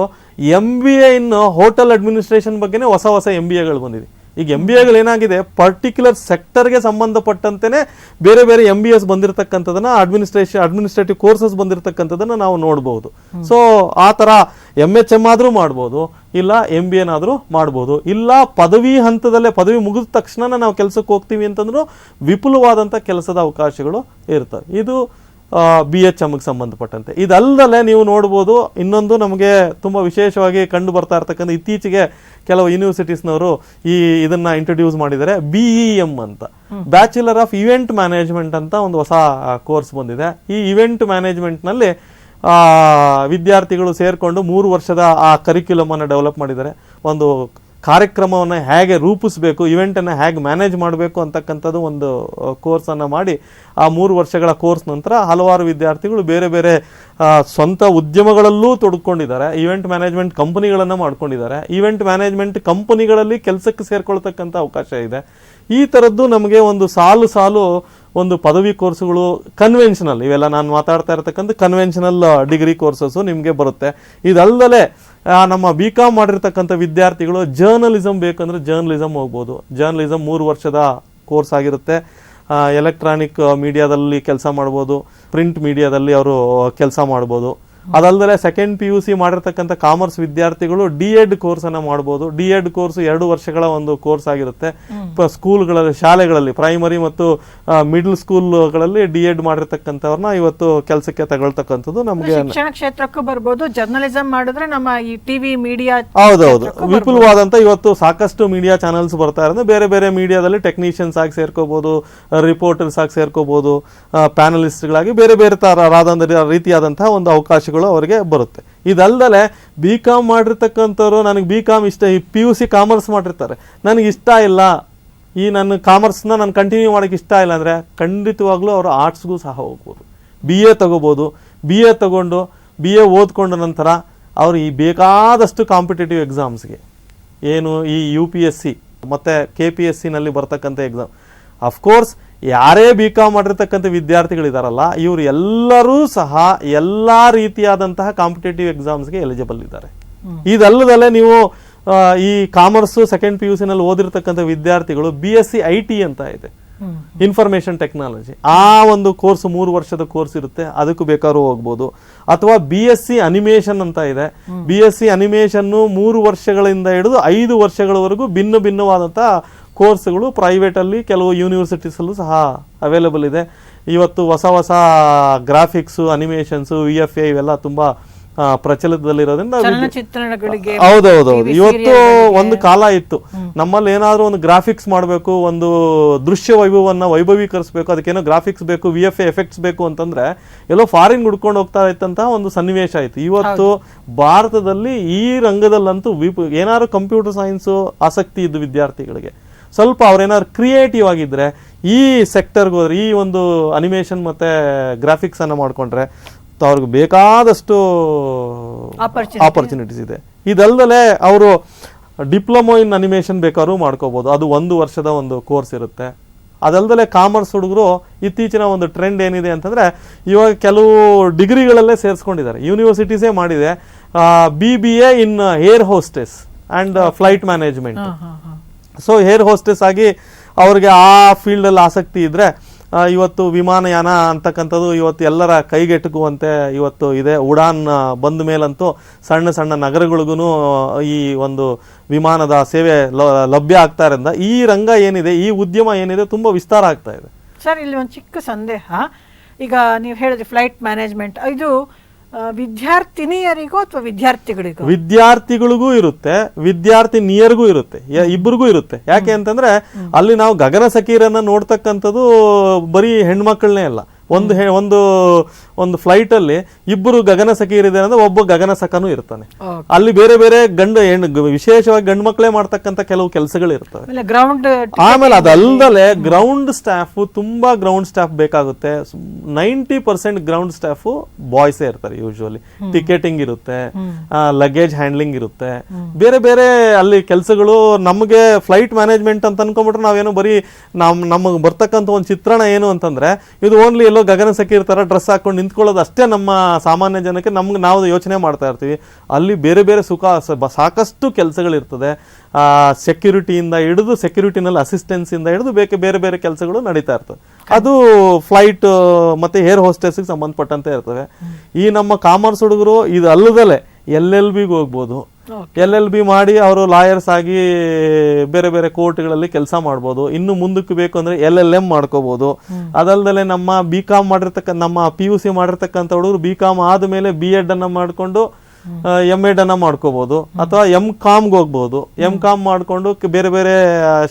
ಎಂ ಬಿ ಎ ಇನ್ನು ಹೋಟೆಲ್ ಅಡ್ಮಿನಿಸ್ಟ್ರೇಷನ್ ಬಗ್ಗೆನೇ ಹೊಸ ಹೊಸ ಎಂ ಬಿ ಎಗಳು ಬಂದಿದೆ. ಈಗ ಎಂ ಬಿ ಎಗಳು ಏನಾಗಿದೆ? ಪರ್ಟಿಕ್ಯುಲರ್ ಸೆಕ್ಟರ್ಗೆ ಸಂಬಂಧಪಟ್ಟಂತೆಯೇ ಬೇರೆ ಬೇರೆ ಎಂ ಬಿ ಎಸ್ ಬಂದಿರತಕ್ಕಂಥದನ್ನ ಅಡ್ಮಿನಿಸ್ಟ್ರೇಷನ್ ಅಡ್ಮಿನಿಸ್ಟ್ರೇಟಿವ್ ಕೋರ್ಸಸ್ ಬಂದಿರತಕ್ಕಂಥದನ್ನ ನಾವು ನೋಡ್ಬೋದು. ಸೊ ಆ ಥರ ಎಂ ಎಚ್ ಎಂ ಆದರೂ ಮಾಡ್ಬೋದು ಇಲ್ಲ ಎಂ ಬಿ ಎನಾದರೂ ಮಾಡ್ಬೋದು. ಇಲ್ಲ ಪದವಿ ಹಂತದಲ್ಲೇ ಪದವಿ ಮುಗಿದ ತಕ್ಷಣ ನಾವು ಕೆಲಸಕ್ಕೆ ಹೋಗ್ತೀವಿ ಅಂತಂದ್ರೂ ವಿಪುಲವಾದಂಥ ಕೆಲಸದ ಅವಕಾಶಗಳು ಇರ್ತವೆ. ಇದು ಬಿ ಎಚ್ ಎಮ್ಗೆ ಸಂಬಂಧಪಟ್ಟಂತೆ. ಇದಲ್ಲದೆ ನೀವು ನೋಡ್ಬೋದು ಇನ್ನೊಂದು ನಮಗೆ ತುಂಬ ವಿಶೇಷವಾಗಿ ಕಂಡು ಬರ್ತಾ ಇರ್ತಕ್ಕಂಥ ಇತ್ತೀಚೆಗೆ ಕೆಲವು ಯೂನಿವರ್ಸಿಟೀಸ್ನವರು ಈ ಇದನ್ನ ಇಂಟ್ರೊಡ್ಯೂಸ್ ಮಾಡಿದ್ದಾರೆ ಬಿ ಇ ಎಂ ಅಂತ. ಬ್ಯಾಚುಲರ್ ಆಫ್ ಇವೆಂಟ್ ಮ್ಯಾನೇಜ್ಮೆಂಟ್ ಅಂತ ಒಂದು ಹೊಸ ಕೋರ್ಸ್ ಬಂದಿದೆ. ಈ ಇವೆಂಟ್ ಮ್ಯಾನೇಜ್ಮೆಂಟ್ನಲ್ಲಿ ವಿದ್ಯಾರ್ಥಿಗಳು ಸೇರಿಕೊಂಡು ಮೂರು ವರ್ಷದ ಆ ಕರಿಕ್ಯುಲಮನ್ನು ಡೆವಲಪ್ ಮಾಡಿದ್ದಾರೆ. ಒಂದು ಕಾರ್ಯಕ್ರಮವನ್ನು ಹೇಗೆ ರೂಪಿಸಬೇಕು ಇವೆಂಟನ್ನು ಹೇಗೆ ಮ್ಯಾನೇಜ್ ಮಾಡಬೇಕು ಅಂತಕ್ಕಂಥದ್ದು ಒಂದು ಕೋರ್ಸನ್ನು ಮಾಡಿ, ಆ ಮೂರು ವರ್ಷಗಳ ಕೋರ್ಸ್ ನಂತರ ಹಲವಾರು ವಿದ್ಯಾರ್ಥಿಗಳು ಬೇರೆ ಬೇರೆ ಸ್ವಂತ ಉದ್ಯಮಗಳಲ್ಲೂ ತೊಡ್ಕೊಂಡಿದ್ದಾರೆ. ಇವೆಂಟ್ ಮ್ಯಾನೇಜ್ಮೆಂಟ್ ಕಂಪನಿಗಳನ್ನು ಮಾಡ್ಕೊಂಡಿದ್ದಾರೆ. ಇವೆಂಟ್ ಮ್ಯಾನೇಜ್ಮೆಂಟ್ ಕಂಪನಿಗಳಲ್ಲಿ ಕೆಲಸಕ್ಕೆ ಸೇರ್ಕೊಳ್ತಕ್ಕಂಥ ಅವಕಾಶ ಇದೆ. ಈ ಥರದ್ದು ನಮಗೆ ಒಂದು ಸಾಲು ಸಾಲು ಒಂದು ಪದವಿ ಕೋರ್ಸ್ಗಳು ಕನ್ವೆನ್ಷನಲ್ ಇವೆಲ್ಲ ನಾನು ಮಾತಾಡ್ತಾ ಇರತಕ್ಕಂಥ ಕನ್ವೆನ್ಷನಲ್ ಡಿಗ್ರಿ ಕೋರ್ಸಸ್ಸು ನಿಮಗೆ ಬರುತ್ತೆ. ಇದಲ್ಲದೆ ನಮ್ಮ ಬಿ ಕಾಮ್ ಮಾಡಿರ್ತಕ್ಕಂಥ ವಿದ್ಯಾರ್ಥಿಗಳು ಜರ್ನಲಿಸಮ್ ಬೇಕಂದರೆ ಜರ್ನಲಿಸಮ್ ಹೋಗ್ಬೋದು. ಜರ್ನಲಿಸಮ್ ಮೂರು ವರ್ಷದ ಕೋರ್ಸ್ ಆಗಿರುತ್ತೆ. ಎಲೆಕ್ಟ್ರಾನಿಕ್ ಮೀಡಿಯಾದಲ್ಲಿ ಕೆಲಸ ಮಾಡ್ಬೋದು. ಪ್ರಿಂಟ್ ಮೀಡಿಯಾದಲ್ಲಿ ಅವರು ಕೆಲಸ ಮಾಡ್ಬೋದು. ಅದಲ್ಲದೆ ಸೆಕೆಂಡ್ ಪಿ ಯು ಸಿ ಮಾಡಿರ್ತಕ್ಕಂಥ ಕಾಮರ್ಸ್ ವಿದ್ಯಾರ್ಥಿಗಳು ಡಿ ಎಡ್ ಕೋರ್ಸನ್ನು ಮಾಡ್ಬೋದು. ಡಿ ಎಡ್ ಕೋರ್ಸ್ ಎರಡು ವರ್ಷಗಳ ಒಂದು ಕೋರ್ಸ್ ಆಗಿರುತ್ತೆ. ಸ್ಕೂಲ್ಗಳಲ್ಲಿ ಶಾಲೆಗಳಲ್ಲಿ ಪ್ರೈಮರಿ ಮತ್ತು ಮಿಡ್ಲ್ ಸ್ಕೂಲ್ಗಳಲ್ಲಿ ಡಿ ಎಡ್ ಮಾಡಿರ್ತಕ್ಕಂಥವ್ರನ್ನ ಇವತ್ತು ಕೆಲಸಕ್ಕೆ ತಗೊಳ್ತಕ್ಕಂಥದ್ದು ನಮಗೆ ಶಿಕ್ಷಣ ಕ್ಷೇತ್ರಕ್ಕೂ ಬರ್ಬೋದು ಜರ್ನಲಿಸಂ ಮಾಡಿದ್ರೆ ನಮ್ಮ ಈ ಟಿವಿ ಮೀಡಿಯಾ ಹೌದೌದು. ವಿಪುಲವಾದಂಥ ಇವತ್ತು ಸಾಕಷ್ಟು ಮೀಡಿಯಾ ಚಾನೆಲ್ಸ್ ಬರ್ತಾ ಇರೋದು ಬೇರೆ ಬೇರೆ ಮೀಡಿಯಾದಲ್ಲಿ ಟೆಕ್ನಿಷಿಯನ್ಸ್ ಆಗಿ ಸೇರ್ಕೋಬಹುದು ರಿಪೋರ್ಟರ್ಸ್ ಆಗಿ ಸೇರ್ಕೋಬಹುದು ಪ್ಯಾನಲಿಸ್ಟ್ಗಳಾಗಿ ಬೇರೆ ಬೇರೆ ತರಹದ ರೀತಿಯಾದಂತಹ ಒಂದು ಅವಕಾಶಗಳು ಅವರಿಗೆ ಬರುತ್ತೆ. ಇದಲ್ದಲೆ ಬಿ ಕಾಮ್ ಮಾಡಿರ್ತಕ್ಕಂಥವ್ರು ನನಗೆ ಬಿ ಕಾಮ್ ಇಷ್ಟ, ಈ ಪಿ ಯು ಸಿ ಕಾಮರ್ಸ್ ಮಾಡಿರ್ತಾರೆ. ನನಗೆ ಇಷ್ಟ ಇಲ್ಲ. ಈ ನನ್ನ ಕಾಮರ್ಸ್ನ ನಾನು ಕಂಟಿನ್ಯೂ ಮಾಡೋಕ್ಕೆ ಇಷ್ಟ ಇಲ್ಲ ಅಂದರೆ ಖಂಡಿತವಾಗ್ಲೂ ಅವರು ಆರ್ಟ್ಸ್ಗೂ ಸಹ ಹೋಗ್ಬೋದು. ಬಿ ಎ ತಗೋಬೋದು. ಬಿ ಎ ತಗೊಂಡು ಬಿ ಎ ಓದ್ಕೊಂಡ ನಂತರ ಅವರು ಈ ಬೇಕಾದಷ್ಟು ಕಾಂಪಿಟೇಟಿವ್ ಎಕ್ಸಾಮ್ಸ್ಗೆ ಏನು ಈ ಯು ಪಿ ಎಸ್ ಸಿ ಮತ್ತು ಕೆ ಪಿ ಎಸ್ ಸಿನಲ್ಲಿ ಬರ್ತಕ್ಕಂಥ ಎಕ್ಸಾಮ್ ಅಫ್ಕೋರ್ಸ್ ಯಾರೇ ಬಿ ಕಾಮ್ ಮಾಡಿರ್ತಕ್ಕಂಥ ವಿದ್ಯಾರ್ಥಿಗಳಿದಾರಲ್ಲ ಇವರು ಎಲ್ಲರೂ ಸಹ ಎಲ್ಲ ರೀತಿಯಾದಂತಹ ಕಾಂಪಿಟೇಟಿವ್ ಎಕ್ಸಾಮ್ಸ್ಗೆ ಎಲಿಜಿಬಲ್ ಇದ್ದಾರೆ. ಇದಲ್ಲದಲ್ಲೇ ನೀವು ಈ ಕಾಮರ್ಸು ಸೆಕೆಂಡ್ ಪಿ ಯು ಸಿನಲ್ಲಿ ಓದಿರ್ತಕ್ಕಂಥ ವಿದ್ಯಾರ್ಥಿಗಳು B S C I T ಅಂತ ಇದೆ. ಇನ್ಫಾರ್ಮೇಷನ್ ಟೆಕ್ನಾಲಜಿ ಆ ಒಂದು ಕೋರ್ಸ್ ಮೂರು ವರ್ಷದ ಕೋರ್ಸ್ ಇರುತ್ತೆ ಅದಕ್ಕೂ ಬೇಕಾದ್ರೂ ಹೋಗ್ಬೋದು. ಅಥವಾ ಬಿ ಎಸ್ ಸಿ ಅನಿಮೇಷನ್ ಅಂತ ಇದೆ. ಬಿ ಎಸ್ ಸಿ ಅನಿಮೇಷನ್ನು ಮೂರು ವರ್ಷಗಳಿಂದ ಹಿಡಿದು ಐದು ವರ್ಷಗಳವರೆಗೂ ಭಿನ್ನ ಭಿನ್ನವಾದಂಥ ಕೋರ್ಸ್ಗಳು ಪ್ರೈವೇಟಲ್ಲಿ ಕೆಲವು ಯೂನಿವರ್ಸಿಟೀಸಲ್ಲೂ ಸಹ ಅವೈಲೇಬಲ್ ಇದೆ. ಇವತ್ತು ಹೊಸ ಹೊಸ graphics animations V F A ಇವೆಲ್ಲ ತುಂಬ ಪ್ರಚಲಿತದಲ್ಲಿರೋದ್ರಿಂದ ಹೌದೌದೌದು ಇವತ್ತು ಒಂದು ಕಾಲ ಇತ್ತು. ನಮ್ಮಲ್ಲಿ ಏನಾದರೂ ಒಂದು ಗ್ರಾಫಿಕ್ಸ್ ಮಾಡಬೇಕು ಒಂದು ದೃಶ್ಯ ವೈಭವವನ್ನು ವೈಭವೀಕರಿಸಬೇಕು ಅದಕ್ಕೇನೋ ಗ್ರಾಫಿಕ್ಸ್ ಬೇಕು ವಿ ಎಫ್ ಎಫೆಕ್ಟ್ಸ್ ಬೇಕು ಅಂತಂದರೆ ಎಲ್ಲೋ ಫಾರಿನ್ ಹುಡ್ಕೊಂಡು ಹೋಗ್ತಾ ಇತ್ತಂತಹ ಒಂದು ಸನ್ನಿವೇಶ ಇತ್ತು ಇವತ್ತು ಭಾರತದಲ್ಲಿ ಈ ರಂಗದಲ್ಲಂತೂ ವಿಪ ಏನಾದ್ರು ಕಂಪ್ಯೂಟರ್ ಸೈನ್ಸು ಆಸಕ್ತಿ ಇದ್ದು ವಿದ್ಯಾರ್ಥಿಗಳಿಗೆ. ಸ್ವಲ್ಪ ಅವ್ರೇನಾದ್ರು ಕ್ರಿಯೇಟಿವ್ ಆಗಿದ್ರೆ ಈ ಸೆಕ್ಟರ್ಗೆ ಹೋದ್ರೆ ಈ ಒಂದು ಅನಿಮೇಷನ್ ಮತ್ತೆ ಗ್ರಾಫಿಕ್ಸ್ ಅನ್ನ ಮಾಡ್ಕೊಂಡ್ರೆ ಅವ್ರಿಗೆ ಬೇಕಾದಷ್ಟು. ಆಪರ್ಚುನಿಟೀಸ್ ಇದೆ. ಇದಲ್ದಲೆ ಅವರು ಡಿಪ್ಲೊಮೊ ಇನ್ ಅನಿಮೇಷನ್ ಬೇಕಾದ್ರೂ ಮಾಡ್ಕೋಬಹುದು ಅದು ಒಂದು ವರ್ಷದ ಒಂದು ಕೋರ್ಸ್ ಇರುತ್ತೆ. ಅದಲ್ದಲೆ ಕಾಮರ್ಸ್ ಹುಡುಗರು ಇತ್ತೀಚಿನ ಒಂದು ಟ್ರೆಂಡ್ ಏನಿದೆ ಅಂತಂದ್ರೆ ಇವಾಗ ಕೆಲವು ಡಿಗ್ರಿಗಳಲ್ಲೇ ಸೇರಿಸ್ಕೊಂಡಿದ್ದಾರೆ. ಯೂನಿವರ್ಸಿಟೀಸೇ ಮಾಡಿದೆ. B B A in air hostess and flight management so air hostess ಆಗಿ ಅವ್ರಿಗೆ ಆ ಫೀಲ್ಡಲ್ಲಿ ಆಸಕ್ತಿ ಇದ್ದರೆ ಇವತ್ತು ವಿಮಾನಯಾನ ಅಂತಕ್ಕಂಥದ್ದು ಇವತ್ತು ಎಲ್ಲರ ಕೈಗೆಟುಕುವಂತೆ ಇವತ್ತು ಇದೆ. ಉಡಾನ್ ಬಂದ ಮೇಲಂತೂ ಸಣ್ಣ ಸಣ್ಣ ನಗರಗಳಿಗೂ ಈ ಒಂದು ವಿಮಾನದ ಸೇವೆ ಲಭ್ಯ ಆಗ್ತಾ ಇರೋದ್ರಿಂದ ಈ ರಂಗ ಏನಿದೆ, ಈ ಉದ್ಯಮ ಏನಿದೆ ತುಂಬ ವಿಸ್ತಾರ ಆಗ್ತಾ ಇದೆ. ಸರ್, ಇಲ್ಲಿ ಒಂದು ಚಿಕ್ಕ ಸಂದೇಹ. ಈಗ ನೀವು ಹೇಳಿದ್ರಿ ಫ್ಲೈಟ್ ಮ್ಯಾನೇಜ್ಮೆಂಟ್ ಇದು ವಿದ್ಯಾರ್ಥಿನಿಯರಿಗೋ ಅಥವಾ ವಿದ್ಯಾರ್ಥಿಗಳಿಗೂ? ವಿದ್ಯಾರ್ಥಿಗಳಿಗೂ ಇರುತ್ತೆ ವಿದ್ಯಾರ್ಥಿನಿಯರಿಗೂ ಇರುತ್ತೆ ಇಬ್ಬರಿಗೂ ಇರುತ್ತೆ. ಯಾಕೆ ಅಂತಂದ್ರೆ ಅಲ್ಲಿ ನಾವು ಗಗನ ಸಖೀರನ್ನ ನೋಡ್ತಕ್ಕಂಥದ್ದು ಬರೀ ಹೆಣ್ಮಕ್ಳನ್ನೇ ಅಲ್ಲ. ಒಂದು ಹೇ ಒಂದು ಒಂದು ಫ್ಲೈಟ್ ಅಲ್ಲಿ ಇಬ್ಬರು ಗಗನ ಸಖೀರಿದೆ ಅಂದ್ರೆ ಒಬ್ಬ ಗಗನ ಸಖನೂ ಇರ್ತಾನೆ. ಅಲ್ಲಿ ಬೇರೆ ಬೇರೆ ಗಂಡು ಹೆಣ್ಣು ವಿಶೇಷವಾಗಿ ಗಂಡು ಮಕ್ಕಳೇ ಮಾಡ್ತಕ್ಕಂಥ ಕೆಲವು ಕೆಲಸಗಳು ಇರ್ತವೆ. ಆಮೇಲೆ ಗ್ರೌಂಡ್ ಆಮೇಲೆ ಅದಲ್ದಲೆ ಗ್ರೌಂಡ್ ಸ್ಟಾಫ್ ತುಂಬಾ ಗ್ರೌಂಡ್ ಸ್ಟಾಫ್ ಬೇಕಾಗುತ್ತೆ. ನೈಂಟಿ ಪರ್ಸೆಂಟ್ ಗ್ರೌಂಡ್ ಸ್ಟಾಫ್ ಬಾಯ್ಸೇ ಇರ್ತಾರೆ ಯೂಶುವಲಿ ಟಿಕೆಟಿಂಗ್ ಇರುತ್ತೆ ಲಗೇಜ್ ಹ್ಯಾಂಡ್ಲಿಂಗ್ ಇರುತ್ತೆ. ಬೇರೆ ಬೇರೆ ಅಲ್ಲಿ ಕೆಲಸಗಳು ನಮಗೆ ಫ್ಲೈಟ್ ಮ್ಯಾನೇಜ್ಮೆಂಟ್ ಅಂತ ಅನ್ಕೊಂಡ್ಬಿಟ್ರೆ ನಾವೇನೋ ಬರೀ ನಮ್ ನಮಗೆ ಬರ್ತಕ್ಕಂಥ ಒಂದು ಚಿತ್ರಣ ಏನು ಅಂತಂದ್ರೆ ಇದು ಓನ್ಲಿ ಎಲ್ಲೋ ಗಗನ ಸಕೀರ್ ತರ ಡ್ರೆಸ್ ಹಾಕೊಂಡು ನಿಂತ್ಕೊಳ್ಳೋದು ಅಷ್ಟೇ ನಮ್ಮ ಸಾಮಾನ್ಯ ಜನಕ್ಕೆ ನಮ್ಗೆ ನಾವು ಯೋಚನೆ ಮಾಡ್ತಾ ಇರ್ತೀವಿ. ಅಲ್ಲಿ ಬೇರೆ ಬೇರೆ ಸುಖ ಸಾಕಷ್ಟು ಕೆಲಸಗಳಿರ್ತದೆ. ಸೆಕ್ಯೂರಿಟಿಯಿಂದ ಹಿಡಿದು ಸೆಕ್ಯೂರಿಟಿನಲ್ಲಿ ಅಸಿಸ್ಟೆನ್ಸಿಂದ ಹಿಡಿದು ಬೇಕೆ ಬೇರೆ ಬೇರೆ ಕೆಲಸಗಳು ನಡೀತಾ ಇರ್ತವೆ ಅದು ಫ್ಲೈಟ್ ಮತ್ತೆ ಏರ್ ಹೋಸ್ಟೆಸ್ಗೆ ಸಂಬಂಧಪಟ್ಟಂತೆ ಇರ್ತವೆ. ಈ ನಮ್ಮ ಕಾಮರ್ಸ್ ಹುಡುಗರು ಇದು ಅಲ್ಲದಲ್ಲೇ ಎಲ್ ಎಲ್ ಬಿಗೆ ಹೋಗ್ಬೋದು. ಎಲ್ ಎಲ್ ಬಿ ಮಾಡಿ ಅವರು ಲಾಯರ್ಸ್ ಆಗಿ ಬೇರೆ ಬೇರೆ ಕೋರ್ಟ್ಗಳಲ್ಲಿ ಕೆಲಸ ಮಾಡ್ಬೋದು. ಇನ್ನು ಮುಂದಕ್ಕೆ ಬೇಕು ಅಂದರೆ ಎಲ್ ಎಲ್ ಎಂ ಮಾಡ್ಕೋಬೋದು. ಅದಲ್ದಲೆ ನಮ್ಮ ಬಿ ಕಾಮ್ ಮಾಡಿರ್ತಕ್ಕ ನಮ್ಮ ಪಿ ಯು ಸಿ ಮಾಡಿರ್ತಕ್ಕಂಥ ಹುಡುಗರು ಬಿ ಕಾಮ್ ಆದಮೇಲೆ ಬಿ ಎಡ್ ಅನ್ನು ಮಾಡಿಕೊಂಡು ಎಂ ಎಡ್ ಅನ್ನ ಮಾಡ್ಕೋಬಹುದು ಅಥವಾ ಎಂ ಕಾಮ್ಗೆ ಹೋಗ್ಬೋದು. ಎಂ ಕಾಮ್ ಮಾಡಿಕೊಂಡು ಬೇರೆ ಬೇರೆ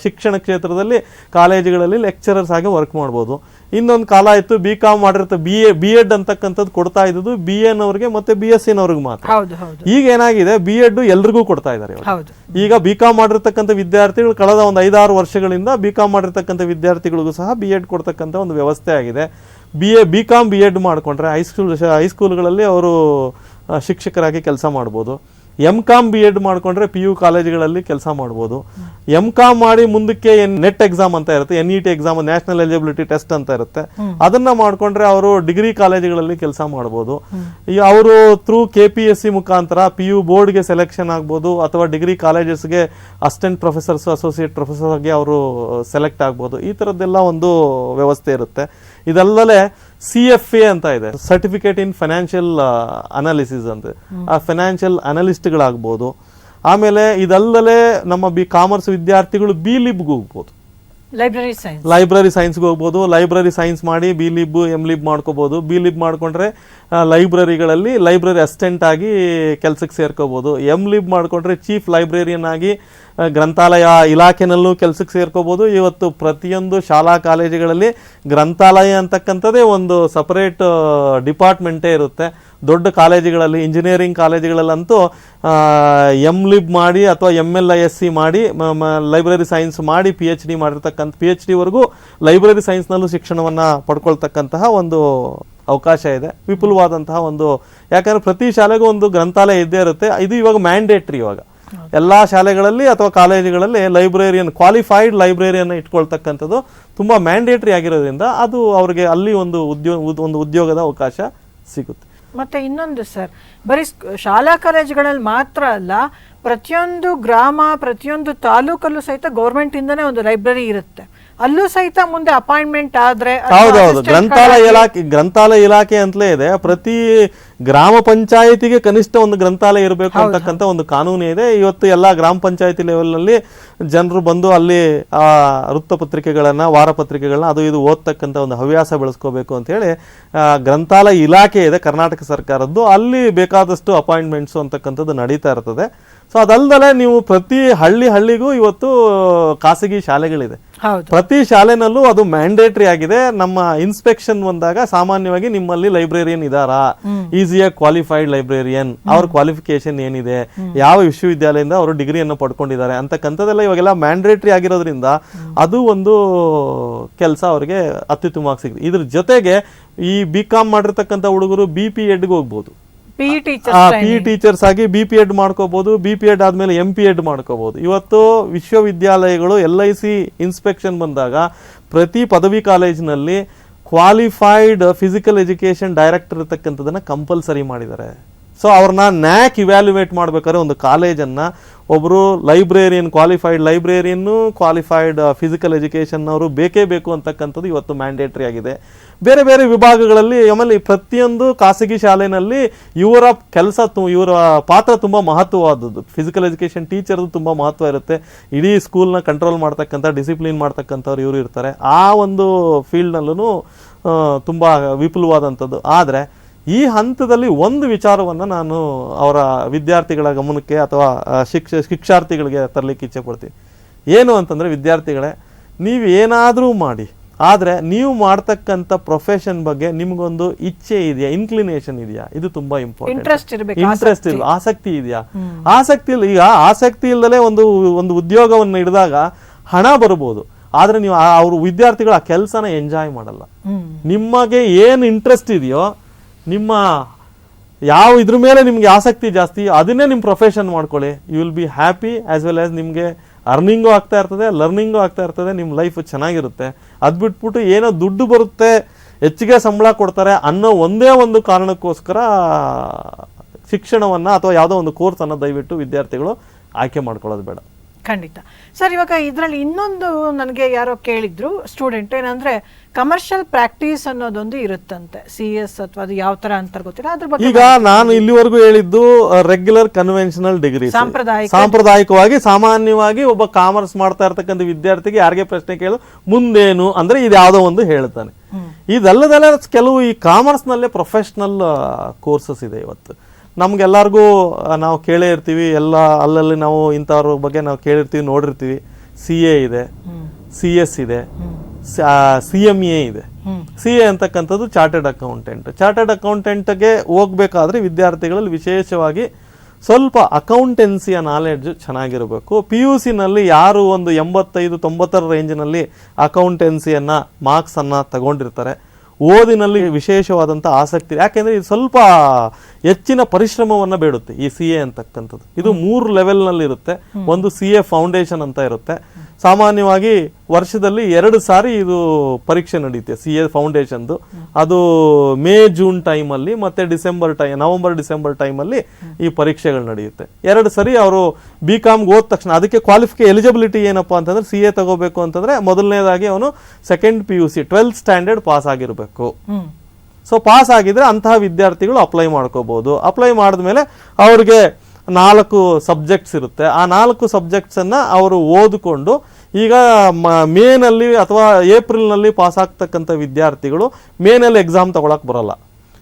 ಶಿಕ್ಷಣ ಕ್ಷೇತ್ರದಲ್ಲಿ ಕಾಲೇಜುಗಳಲ್ಲಿ ಲೆಕ್ಚರರ್ಸ್ ಆಗಿ ವರ್ಕ್ ಮಾಡ್ಬೋದು. ಇನ್ನೊಂದು ಕಾಲ ಇತ್ತು ಬಿ ಕಾಮ್ ಮಾಡಿರ್ತ ಬಿ ಎ ಬಿ ಎಡ್ ಅಂತಕ್ಕಂಥದ್ದು ಕೊಡ್ತಾ ಇದ್ದು ಬಿ ಎನವ್ರಿಗೆ ಮತ್ತೆ ಬಿ ಎಸ್ ಸಿನವ್ರಿಗೆ ಮಾತ್ರ. ಈಗ ಏನಾಗಿದೆ ಬಿ ಎಡ್ ಎಲ್ರಿಗೂ ಕೊಡ್ತಾ ಇದ್ದಾರೆ ಈಗ ಬಿ ಕಾಮ್ ಮಾಡಿರ್ತಕ್ಕಂಥ ವಿದ್ಯಾರ್ಥಿಗಳು ಕಳೆದ ಒಂದು ಐದಾರು ವರ್ಷಗಳಿಂದ ಬಿ ಕಾಮ್ ಮಾಡಿರ್ತಕ್ಕಂಥ ವಿದ್ಯಾರ್ಥಿಗಳಿಗೂ ಸಹ ಬಿ ಎಡ್ ಕೊಡ್ತಕ್ಕಂಥ ಒಂದು ವ್ಯವಸ್ಥೆ ಆಗಿದೆ. B A B com B Ed ಮಾಡಿಕೊಂಡ್ರೆ ಹೈಸ್ಕೂಲ್ ಹೈಸ್ಕೂಲ್ಗಳಲ್ಲಿ ಅವರು ಶಿಕ್ಷಕರಾಗಿ ಕೆಲಸ ಮಾಡ್ಬೋದು. ಎಂ ಕಾಮ್ ಬಿ ಎಡ್ ಮಾಡಿಕೊಂಡ್ರೆ ಪಿ ಯು ಕಾಲೇಜುಗಳಲ್ಲಿ ಕೆಲಸ ಮಾಡ್ಬೋದು. ಎಂ ಕಾಮ್ ಮಾಡಿ ಮುಂದಕ್ಕೆ ನೆಟ್ ಎಕ್ಸಾಮ್ ಅಂತ ಇರುತ್ತೆ N E T exam national eligibility test ಅಂತ ಇರುತ್ತೆ. ಅದನ್ನ ಮಾಡಿಕೊಂಡ್ರೆ ಅವರು ಡಿಗ್ರಿ ಕಾಲೇಜುಗಳಲ್ಲಿ ಕೆಲಸ ಮಾಡ್ಬೋದು. ಅವರು through K P S C ಮುಖಾಂತರ ಪಿ ಯು ಬೋರ್ಡ್ಗೆ ಸೆಲೆಕ್ಷನ್ ಆಗ್ಬೋದು ಅಥವಾ ಡಿಗ್ರಿ ಕಾಲೇಜಸ್ಗೆ ಅಸಿಸ್ಟೆಂಟ್ ಪ್ರೊಫೆಸರ್ಸ್ ಅಸೋಸಿಯೇಟ್ ಪ್ರೊಫೆಸರ್ಗೆ ಅವರು ಸೆಲೆಕ್ಟ್ ಆಗ್ಬೋದು. ಈ ಥರದ್ದೆಲ್ಲ ಒಂದು ವ್ಯವಸ್ಥೆ ಇರುತ್ತೆ. ಇದಲ್ಲದೆ ಸಿ ಎಫ್ ಎ ಅಂತ ಇದೆ. ಸರ್ಟಿಫಿಕೇಟ್ ಇನ್ ಫೈನಾನ್ಷಿಯಲ್ ಅನಾಲಿಸಿಸ್ ಅಂತ. ಆ ಫೈನಾನ್ಷಿಯಲ್ ಅನಲಿಸ್ಟ್ಗಳಾಗ್ಬೋದು ಆಮೇಲೆ ಇದಲ್ಲದೆ ನಮ್ಮ ಬಿ ಕಾಮರ್ಸ್ ವಿದ್ಯಾರ್ಥಿಗಳು ಬಿ ಲಿಬ್ಗೆ ಹೋಗ್ಬೋದು. ಲೈಬ್ರರಿ ಸೈನ್ಸ್ ಲೈಬ್ರರಿ ಸೈನ್ಸ್ಗೆ ಹೋಗ್ಬೋದು. ಲೈಬ್ರರಿ ಸೈನ್ಸ್ ಮಾಡಿ ಬಿ ಲಿಬ್ ಎಂ ಲಿಬ್ ಮಾಡ್ಕೋಬೋದು. ಬಿ ಲಿಬ್ ಮಾಡ್ಕೊಂಡ್ರೆ ಲೈಬ್ರರಿಗಳಲ್ಲಿ ಲೈಬ್ರರಿ ಅಸಿಸ್ಟೆಂಟ್ ಆಗಿ ಕೆಲ್ಸಕ್ಕೆ ಸೇರ್ಕೋಬೋದು. ಎಂ ಲಿಬ್ ಮಾಡ್ಕೊಂಡ್ರೆ ಚೀಫ್ ಲೈಬ್ರರಿಯನ್ ಆಗಿ ಗ್ರಂಥಾಲಯ ಇಲಾಖೆನಲ್ಲೂ ಕೆಲಸಕ್ಕೆ ಸೇರ್ಕೋಬೋದು. ಇವತ್ತು ಪ್ರತಿಯೊಂದು ಶಾಲಾ ಕಾಲೇಜುಗಳಲ್ಲಿ ಗ್ರಂಥಾಲಯ ಅಂತಕ್ಕಂಥದ್ದೇ ಒಂದು ಸಪರೇಟ್ ಡಿಪಾರ್ಟ್ಮೆಂಟೇ ಇರುತ್ತೆ. ದೊಡ್ಡ ಕಾಲೇಜುಗಳಲ್ಲಿ ಇಂಜಿನಿಯರಿಂಗ್ ಕಾಲೇಜುಗಳಲ್ಲಂತೂ ಎಂ ಲಿಬ್ ಮಾಡಿ ಅಥವಾ M L I S C ಮಾಡಿ ಲೈಬ್ರರಿ ಸೈನ್ಸ್ ಮಾಡಿ ಪಿ ಎಚ್ ಡಿ ಮಾಡಿರ್ತಕ್ಕಂಥ ಪಿ ಎಚ್ ಡಿವರೆಗೂ ಲೈಬ್ರರಿ ಸೈನ್ಸ್ನಲ್ಲೂ ಶಿಕ್ಷಣವನ್ನು ಪಡ್ಕೊಳ್ತಕ್ಕಂತಹ ಒಂದು ಅವಕಾಶ ಇದೆ. ವಿಪುಲವಾದಂತಹ ಒಂದು, ಯಾಕಂದ್ರೆ ಪ್ರತಿ ಶಾಲೆಗೂ ಒಂದು ಗ್ರಂಥಾಲಯ ಇದ್ದೇ ಇರುತ್ತೆ. ಇದು ಇವಾಗ ಮ್ಯಾಂಡೇಟ್ರಿ ಇವಾಗ. ಎಲ್ಲಾ ಶಾಲೆಗಳಲ್ಲಿ ಅಥವಾ ಕಾಲೇಜುಗಳಲ್ಲಿ ಲೈಬ್ರರಿಯನ್ ಕ್ವಾಲಿಫೈಡ್ ಲೈಬ್ರರಿಯನ್ನು ಇಟ್ಕೊಳ್ತಕ್ಕಂಥದ್ದು ತುಂಬಾ ಮ್ಯಾಂಡೇಟ್ರಿ ಆಗಿರೋದ್ರಿಂದ ಅದು ಅವರಿಗೆ ಅಲ್ಲಿ ಒಂದು ಉದ್ಯೋಗ ಒಂದು ಉದ್ಯೋಗದ ಅವಕಾಶ ಸಿಗುತ್ತೆ. ಮತ್ತೆ ಇನ್ನೊಂದು ಸರ್ ಬರೀ ಶಾಲಾ ಕಾಲೇಜುಗಳಲ್ಲಿ ಮಾತ್ರ ಅಲ್ಲ ಪ್ರತಿಯೊಂದು ಗ್ರಾಮ ಪ್ರತಿಯೊಂದು ತಾಲೂಕಲ್ಲೂ ಸಹಿತ ಗೌರ್ಮೆಂಟ್ ಇಂದನೇ ಒಂದು ಲೈಬ್ರರಿ ಇರುತ್ತೆ. ಅಲ್ಲೂ ಸಹಿತ ಮುಂದೆ ಅಪಾಯಿಂಟ್ಮೆಂಟ್ ಆದ್ರೆ ಹೌದೌದು. ಗ್ರಂಥಾಲಯ ಇಲಾಖೆ ಗ್ರಂಥಾಲಯ ಇಲಾಖೆ ಅಂತಲೇ ಇದೆ. ಪ್ರತಿ ಗ್ರಾಮ ಪಂಚಾಯಿತಿಗೆ ಕನಿಷ್ಠ ಒಂದು ಗ್ರಂಥಾಲಯ ಇರಬೇಕು ಅಂತಕ್ಕಂಥ ಒಂದು ಕಾನೂನು ಇದೆ. ಇವತ್ತು ಎಲ್ಲ ಗ್ರಾಮ ಪಂಚಾಯತಿ ಲೆವೆಲ್ನಲ್ಲಿ ಜನರು ಬಂದು ಅಲ್ಲಿ ಆ ವೃತ್ತಪತ್ರಿಕೆಗಳನ್ನ ವಾರಪತ್ರಿಕೆಗಳನ್ನ ಅದು ಇದು ಓದ್ತಕ್ಕಂಥ ಒಂದು ಹವ್ಯಾಸ ಬೆಳೆಸ್ಕೋಬೇಕು ಅಂತ ಹೇಳಿ ಗ್ರಂಥಾಲಯ ಇಲಾಖೆ ಇದೆ ಕರ್ನಾಟಕ ಸರ್ಕಾರದ್ದು. ಅಲ್ಲಿ ಬೇಕಾದಷ್ಟು ಅಪಾಯಿಂಟ್ಮೆಂಟ್ಸ್ ಅಂತಕ್ಕಂಥದ್ದು ನಡೀತಾ ಇರ್ತದೆ. ಸೊ ಅದಲ್ದಲೆ ನೀವು ಪ್ರತಿ ಹಳ್ಳಿ ಹಳ್ಳಿಗೂ ಇವತ್ತು ಖಾಸಗಿ ಶಾಲೆಗಳಿದೆ. ಪ್ರತಿ ಶಾಲೆನಲ್ಲೂ ಅದು ಮ್ಯಾಂಡೇಟರಿ ಆಗಿದೆ. ನಮ್ಮ ಇನ್ಸ್ಪೆಕ್ಷನ್ ಬಂದಾಗ ಸಾಮಾನ್ಯವಾಗಿ ನಿಮ್ಮಲ್ಲಿ ಲೈಬ್ರರಿಯನ್ ಇದಾರಾ? ಈಸಿಯಾಗಿ ಕ್ವಾಲಿಫೈಡ್ ಲೈಬ್ರರಿಯನ್ ಅವ್ರ ಕ್ವಾಲಿಫಿಕೇಶನ್ ಏನಿದೆ ಯಾವ ವಿಶ್ವವಿದ್ಯಾಲಯದಿಂದ ಅವರು ಡಿಗ್ರಿಯನ್ನು ಪಡ್ಕೊಂಡಿದ್ದಾರೆ ಅಂತಕ್ಕಂಥದ್ದೆಲ್ಲ ಇವಾಗೆಲ್ಲ ಮ್ಯಾಂಡೇಟರಿ ಆಗಿರೋದ್ರಿಂದ ಅದು ಒಂದು ಕೆಲಸ ಅವ್ರಿಗೆ ಅತ್ಯುತ್ತಮವಾಗಿ ಸಿಗುತ್ತೆ ಇದ್ರ ಜೊತೆಗೆ ಈ ಬಿ ಕಾಮ್ ಮಾಡಿರ್ತಕ್ಕಂಥ ಹುಡುಗರು ಬಿ ಪಿ ಎಡ್ಗೆ ಹೋಗ್ಬೋದು. ಪಿ ಇ ಪಿ ಟೀಚರ್ಸ್ ಆಗಿ ಬಿ ಪಿ ಎಡ್ ಮಾಡ್ಕೋಬಹುದು ಬಿ ಪಿ ಎಡ್ ಆದ್ಮೇಲೆ ಎಂ ಪಿ ಎಡ್ ಮಾಡ್ಕೋಬಹುದು ಇವತ್ತು ವಿಶ್ವವಿದ್ಯಾಲಯಗಳು ಎಲ್ ಐ ಸಿ ಇನ್ಸ್ಪೆಕ್ಷನ್ ಬಂದಾಗ ಪ್ರತಿ ಪದವಿ ಕಾಲೇಜಿನಲ್ಲಿ ಕ್ವಾಲಿಫೈಡ್ ಫಿಸಿಕಲ್ ಎಜುಕೇಶನ್ ಡೈರೆಕ್ಟರ್ ಇರ್ತಕ್ಕಂಥದ್ದನ್ನ ಕಂಪಲ್ಸರಿ ಮಾಡಿದ್ದಾರೆ. ಸೊ ಅವ್ರನ್ನ ನ್ಯಾಕ್ ಇವ್ಯಾಲ್ಯುವೇಟ್ ಮಾಡ್ಬೇಕಾದ್ರೆ ಒಂದು ಕಾಲೇಜನ್ನ ಒಬ್ಬರು ಲೈಬ್ರೇರಿಯನ್ ಕ್ವಾಲಿಫೈಡ್ ಲೈಬ್ರೇರಿಯನ್ನು ಕ್ವಾಲಿಫೈಡ್ ಫಿಸಿಕಲ್ ಎಜುಕೇಷನ್ನವರು ಬೇಕೇ ಬೇಕು ಅಂತಕ್ಕಂಥದ್ದು ಇವತ್ತು ಮ್ಯಾಂಡೇಟ್ರಿ ಆಗಿದೆ. ಬೇರೆ ಬೇರೆ ವಿಭಾಗಗಳಲ್ಲಿ ಆಮೇಲೆ ಪ್ರತಿಯೊಂದು ಖಾಸಗಿ ಶಾಲೆಯಲ್ಲಿ ಇವರ ಕೆಲಸ ಇವರ ಪಾತ್ರ ತುಂಬ ಮಹತ್ವವಾದದ್ದು. ಫಿಸಿಕಲ್ ಎಜುಕೇಷನ್ ಟೀಚರ್ದು ತುಂಬ ಮಹತ್ವ ಇರುತ್ತೆ. ಇಡೀ ಸ್ಕೂಲ್ನ ಕಂಟ್ರೋಲ್ ಮಾಡ್ತಕ್ಕಂಥ ಡಿಸಿಪ್ಲಿನ್ ಮಾಡ್ತಕ್ಕಂಥವ್ರು ಇವರು ಇರ್ತಾರೆ. ಆ ಒಂದು ಫೀಲ್ಡ್ನಲ್ಲೂ ತುಂಬ ವಿಪುಲವಾದಂಥದ್ದು. ಆದರೆ ಈ ಹಂತದಲ್ಲಿ ಒಂದು ವಿಚಾರವನ್ನು ನಾನು ಅವರ ವಿದ್ಯಾರ್ಥಿಗಳ ಗಮನಕ್ಕೆ ಅಥವಾ ಶಿಕ್ಷ ಶಿಕ್ಷಾರ್ಥಿಗಳಿಗೆ ತರಲಿಕ್ಕೆ ಇಚ್ಛೆ ಪಡ್ತೀನಿ. ಏನು ಅಂತಂದರೆ ವಿದ್ಯಾರ್ಥಿಗಳೇ ನೀವು ಏನಾದರೂ ಮಾಡಿ ಆದರೆ ನೀವು ಮಾಡ್ತಕ್ಕಂಥ ಪ್ರೊಫೆಷನ್ ಬಗ್ಗೆ ನಿಮಗೊಂದು ಇಚ್ಛೆ ಇದೆಯಾ? ಇನ್ಕ್ಲಿನೇಷನ್ ಇದೆಯಾ? ಇದು ತುಂಬಾ ಇಂಪಾರ್ಟೆಂಟ್ ಇಂಟ್ರೆಸ್ಟ್ ಇಲ್ಲ ಆಸಕ್ತಿ. ಇದೆಯಾ? ಆಸಕ್ತಿ ಇಲ್ಲ. ಈಗ ಆಸಕ್ತಿ ಇಲ್ಲದಲೇ ಒಂದು ಒಂದು ಉದ್ಯೋಗವನ್ನು ಹಿಡಿದಾಗ ಹಣ ಬರ್ಬೋದು. ಆದ್ರೆ ನೀವು ಅವ್ರ ವಿದ್ಯಾರ್ಥಿಗಳು ಆ ಕೆಲಸನ ಎಂಜಾಯ್ ಮಾಡಲ್ಲ. ನಿಮಗೆ ಏನು ಇಂಟ್ರೆಸ್ಟ್ ಇದೆಯೋ ನಿಮ್ಮ ಯಾವ ಇದ್ರ ಮೇಲೆ ನಿಮಗೆ ಆಸಕ್ತಿ ಜಾಸ್ತಿ, ಅದನ್ನೇ ನಿಮ್ಮ ಪ್ರೊಫೆಷನ್ ಮಾಡ್ಕೊಳ್ಳಿ. You will be happy as well as ನಿಮಗೆ ಅರ್ನಿಂಗು ಆಗ್ತಾ ಇರ್ತದೆ ಲರ್ನಿಂಗು ಆಗ್ತಾ ಇರ್ತದೆ ನಿಮ್ಮ ಲೈಫ್ ಚೆನ್ನಾಗಿರುತ್ತೆ. ಅದು ಬಿಟ್ಬಿಟ್ಟು ಏನೋ ದುಡ್ಡು ಬರುತ್ತೆ, ಹೆಚ್ಚಿಗೆ ಸಂಬಳ ಕೊಡ್ತಾರೆ ಅನ್ನೋ ಒಂದೇ ಒಂದು ಕಾರಣಕ್ಕೋಸ್ಕರ ಶಿಕ್ಷಣವನ್ನು ಅಥವಾ ಯಾವುದೋ ಒಂದು ಕೋರ್ಸನ್ನು ದಯವಿಟ್ಟು ವಿದ್ಯಾರ್ಥಿಗಳು ಆಯ್ಕೆ ಮಾಡ್ಕೊಳ್ಳೋದು ಬೇಡ. ಖಂಡಿತ. ಸರ್ ಇವಾಗ ಇದರಲ್ಲಿ ಇನ್ನೊಂದು ನನಗೆ ಯಾರೋ ಕೇಳಿದ್ರು ಸ್ಟೂಡೆಂಟ್ ಏನಂದ್ರೆ ಕಮರ್ಷಿಯಲ್ ಪ್ರಾಕ್ಟೀಸ್ ಅನ್ನೋದೊಂದು ಇರುತ್ತಂತೆ. ಸಿ ಎಸ್ ಅಥವಾ ಅದು ಯಾವ ತರ ಅಂತ ಗೊತ್ತಿಲ್ಲ. ಅದ್ರ ಬಗ್ಗೆ ಈಗ ನಾನು ಇಲ್ಲಿವರೆಗೂ ಹೇಳಿದ್ದು ರೆಗ್ಯುಲರ್ ಕನ್ವೆನ್ಷನಲ್ ಡಿಗ್ರಿ ಸಾಂಪ್ರದಾಯಿಕ. ಸಾಂಪ್ರದಾಯಿಕವಾಗಿ ಸಾಮಾನ್ಯವಾಗಿ ಒಬ್ಬ ಕಾಮರ್ಸ್ ಮಾಡ್ತಾ ಇರ್ತಕ್ಕಂಥ ವಿದ್ಯಾರ್ಥಿಗೆ ಯಾರಿಗೆ ಪ್ರಶ್ನೆ ಕೇಳು ಮುಂದೇನು? ಅಂದ್ರೆ ಇದು ಯಾವುದೋ ಒಂದು ಹೇಳ್ತಾನೆ. ಇದಲ್ಲದಲ್ಲ ಕೆಲವು ಈ ಕಾಮರ್ಸ್ ನಲ್ಲೇ ಪ್ರೊಫೆಷನಲ್ ಕೋರ್ಸಸ್ ಇದೆ ಇವತ್ತು. ನಮ್ಗೆಲ್ಲರಿಗೂ ನಾವು ಕೇಳೇ ಇರ್ತೀವಿ. ಎಲ್ಲ, ಅಲ್ಲಲ್ಲಿ ನಾವು ಇಂಥವ್ರ ಬಗ್ಗೆ ನಾವು ಕೇಳಿರ್ತೀವಿ, ನೋಡಿರ್ತೀವಿ. ಸಿ ಎ ಇದೆ. ಸಿ ಎಸ್ ಇದೆ. ಸಿ ಎಂ ಎ ಇದೆ. ಸಿ ಎ ಅಂತಕ್ಕಂಥದ್ದು ಚಾರ್ಟೆಡ್ ಅಕೌಂಟೆಂಟ್. ಚಾರ್ಟೆಡ್ ಅಕೌಂಟೆಂಟ್ಗೆ ಹೋಗ್ಬೇಕಾದ್ರೆ ವಿದ್ಯಾರ್ಥಿಗಳಲ್ಲಿ ವಿಶೇಷವಾಗಿ ಸ್ವಲ್ಪ ಅಕೌಂಟೆನ್ಸಿಯ ನಾಲೆಡ್ಜ್ ಚೆನ್ನಾಗಿರಬೇಕು. ಪಿ ಯು ಸಿನಲ್ಲಿ ಯಾರು ಒಂದು ಎಂಬತ್ತೈದು ತೊಂಬತ್ತರ ರೇಂಜ್ನಲ್ಲಿ ಅಕೌಂಟೆನ್ಸಿಯನ್ನ ಮಾರ್ಕ್ಸನ್ನು ತಗೊಂಡಿರ್ತಾರೆ. ಓದಿನಲ್ಲಿ ವಿಶೇಷವಾದಂಥ ಆಸಕ್ತಿ. ಯಾಕೆಂದರೆ ಇದು ಸ್ವಲ್ಪ ಹೆಚ್ಚಿನ ಪರಿಶ್ರಮವನ್ನು ಬೇಡುತ್ತೆ ಈ ಸಿ ಎ ಅಂತಕ್ಕಂಥದ್ದು. ಇದು ಮೂರು ಲೆವೆಲ್ನಲ್ಲಿ ಇರುತ್ತೆ. ಒಂದು ಸಿ ಎ ಫೌಂಡೇಶನ್ ಅಂತ ಇರುತ್ತೆ. ಸಾಮಾನ್ಯವಾಗಿ ವರ್ಷದಲ್ಲಿ ಎರಡು ಸಾರಿ ಇದು ಪರೀಕ್ಷೆ ನಡೆಯುತ್ತೆ ಸಿ ಎ ಫೌಂಡೇಶನ್ದು ಅದು ಮೇ ಜೂನ್ ಟೈಮಲ್ಲಿ ಮತ್ತು ಡಿಸೆಂಬರ್ ಟೈಮ್ ನವಂಬರ್ ಡಿಸೆಂಬರ್ ಟೈಮಲ್ಲಿ ಈ ಪರೀಕ್ಷೆಗಳು ನಡೆಯುತ್ತೆ. ಎರಡು ಸರಿ ಅವರು ಬಿ ಕಾಮ್ಗೆ ಹೋದ ತಕ್ಷಣ ಅದಕ್ಕೆ ಕ್ವಾಲಿಫಿಕೇ ಎಲಿಜಿಬಿಲಿಟಿ ಏನಪ್ಪ ಅಂತಂದರೆ ಸಿ ಎ ತಗೋಬೇಕು ಅಂತಂದರೆ ಮೊದಲನೇದಾಗಿ ಅವನು second P U C twelfth standard pass ಆಗಿರಬೇಕು. ಹ್ಮ್. ಸೊ ಪಾಸ್ ಆಗಿದ್ರೆ ಅಂತಹ ವಿದ್ಯಾರ್ಥಿಗಳು ಅಪ್ಲೈ ಮಾಡ್ಕೋಬಹುದು ಅಪ್ಲೈ ಮಾಡಿದ್ಮೇಲೆ ಅವ್ರಿಗೆ ನಾಲ್ಕು ಸಬ್ಜೆಕ್ಟ್ಸ್ ಇರುತ್ತೆ. ಆ ನಾಲ್ಕು ಸಬ್ಜೆಕ್ಟ್ಸನ್ನು ಅವರು ಓದಿಕೊಂಡು ಈಗ ಮ- ಮೇನಲ್ಲಿ ಅಥವಾ ಏಪ್ರಿಲ್ನಲ್ಲಿ ಪಾಸ್ ಆಗ್ತಕ್ಕಂಥ ವಿದ್ಯಾರ್ಥಿಗಳು ಮೇನಲ್ಲಿ ಎಕ್ಸಾಮ್ ತಗೊಳಕ್ ಬರಲ್ಲ.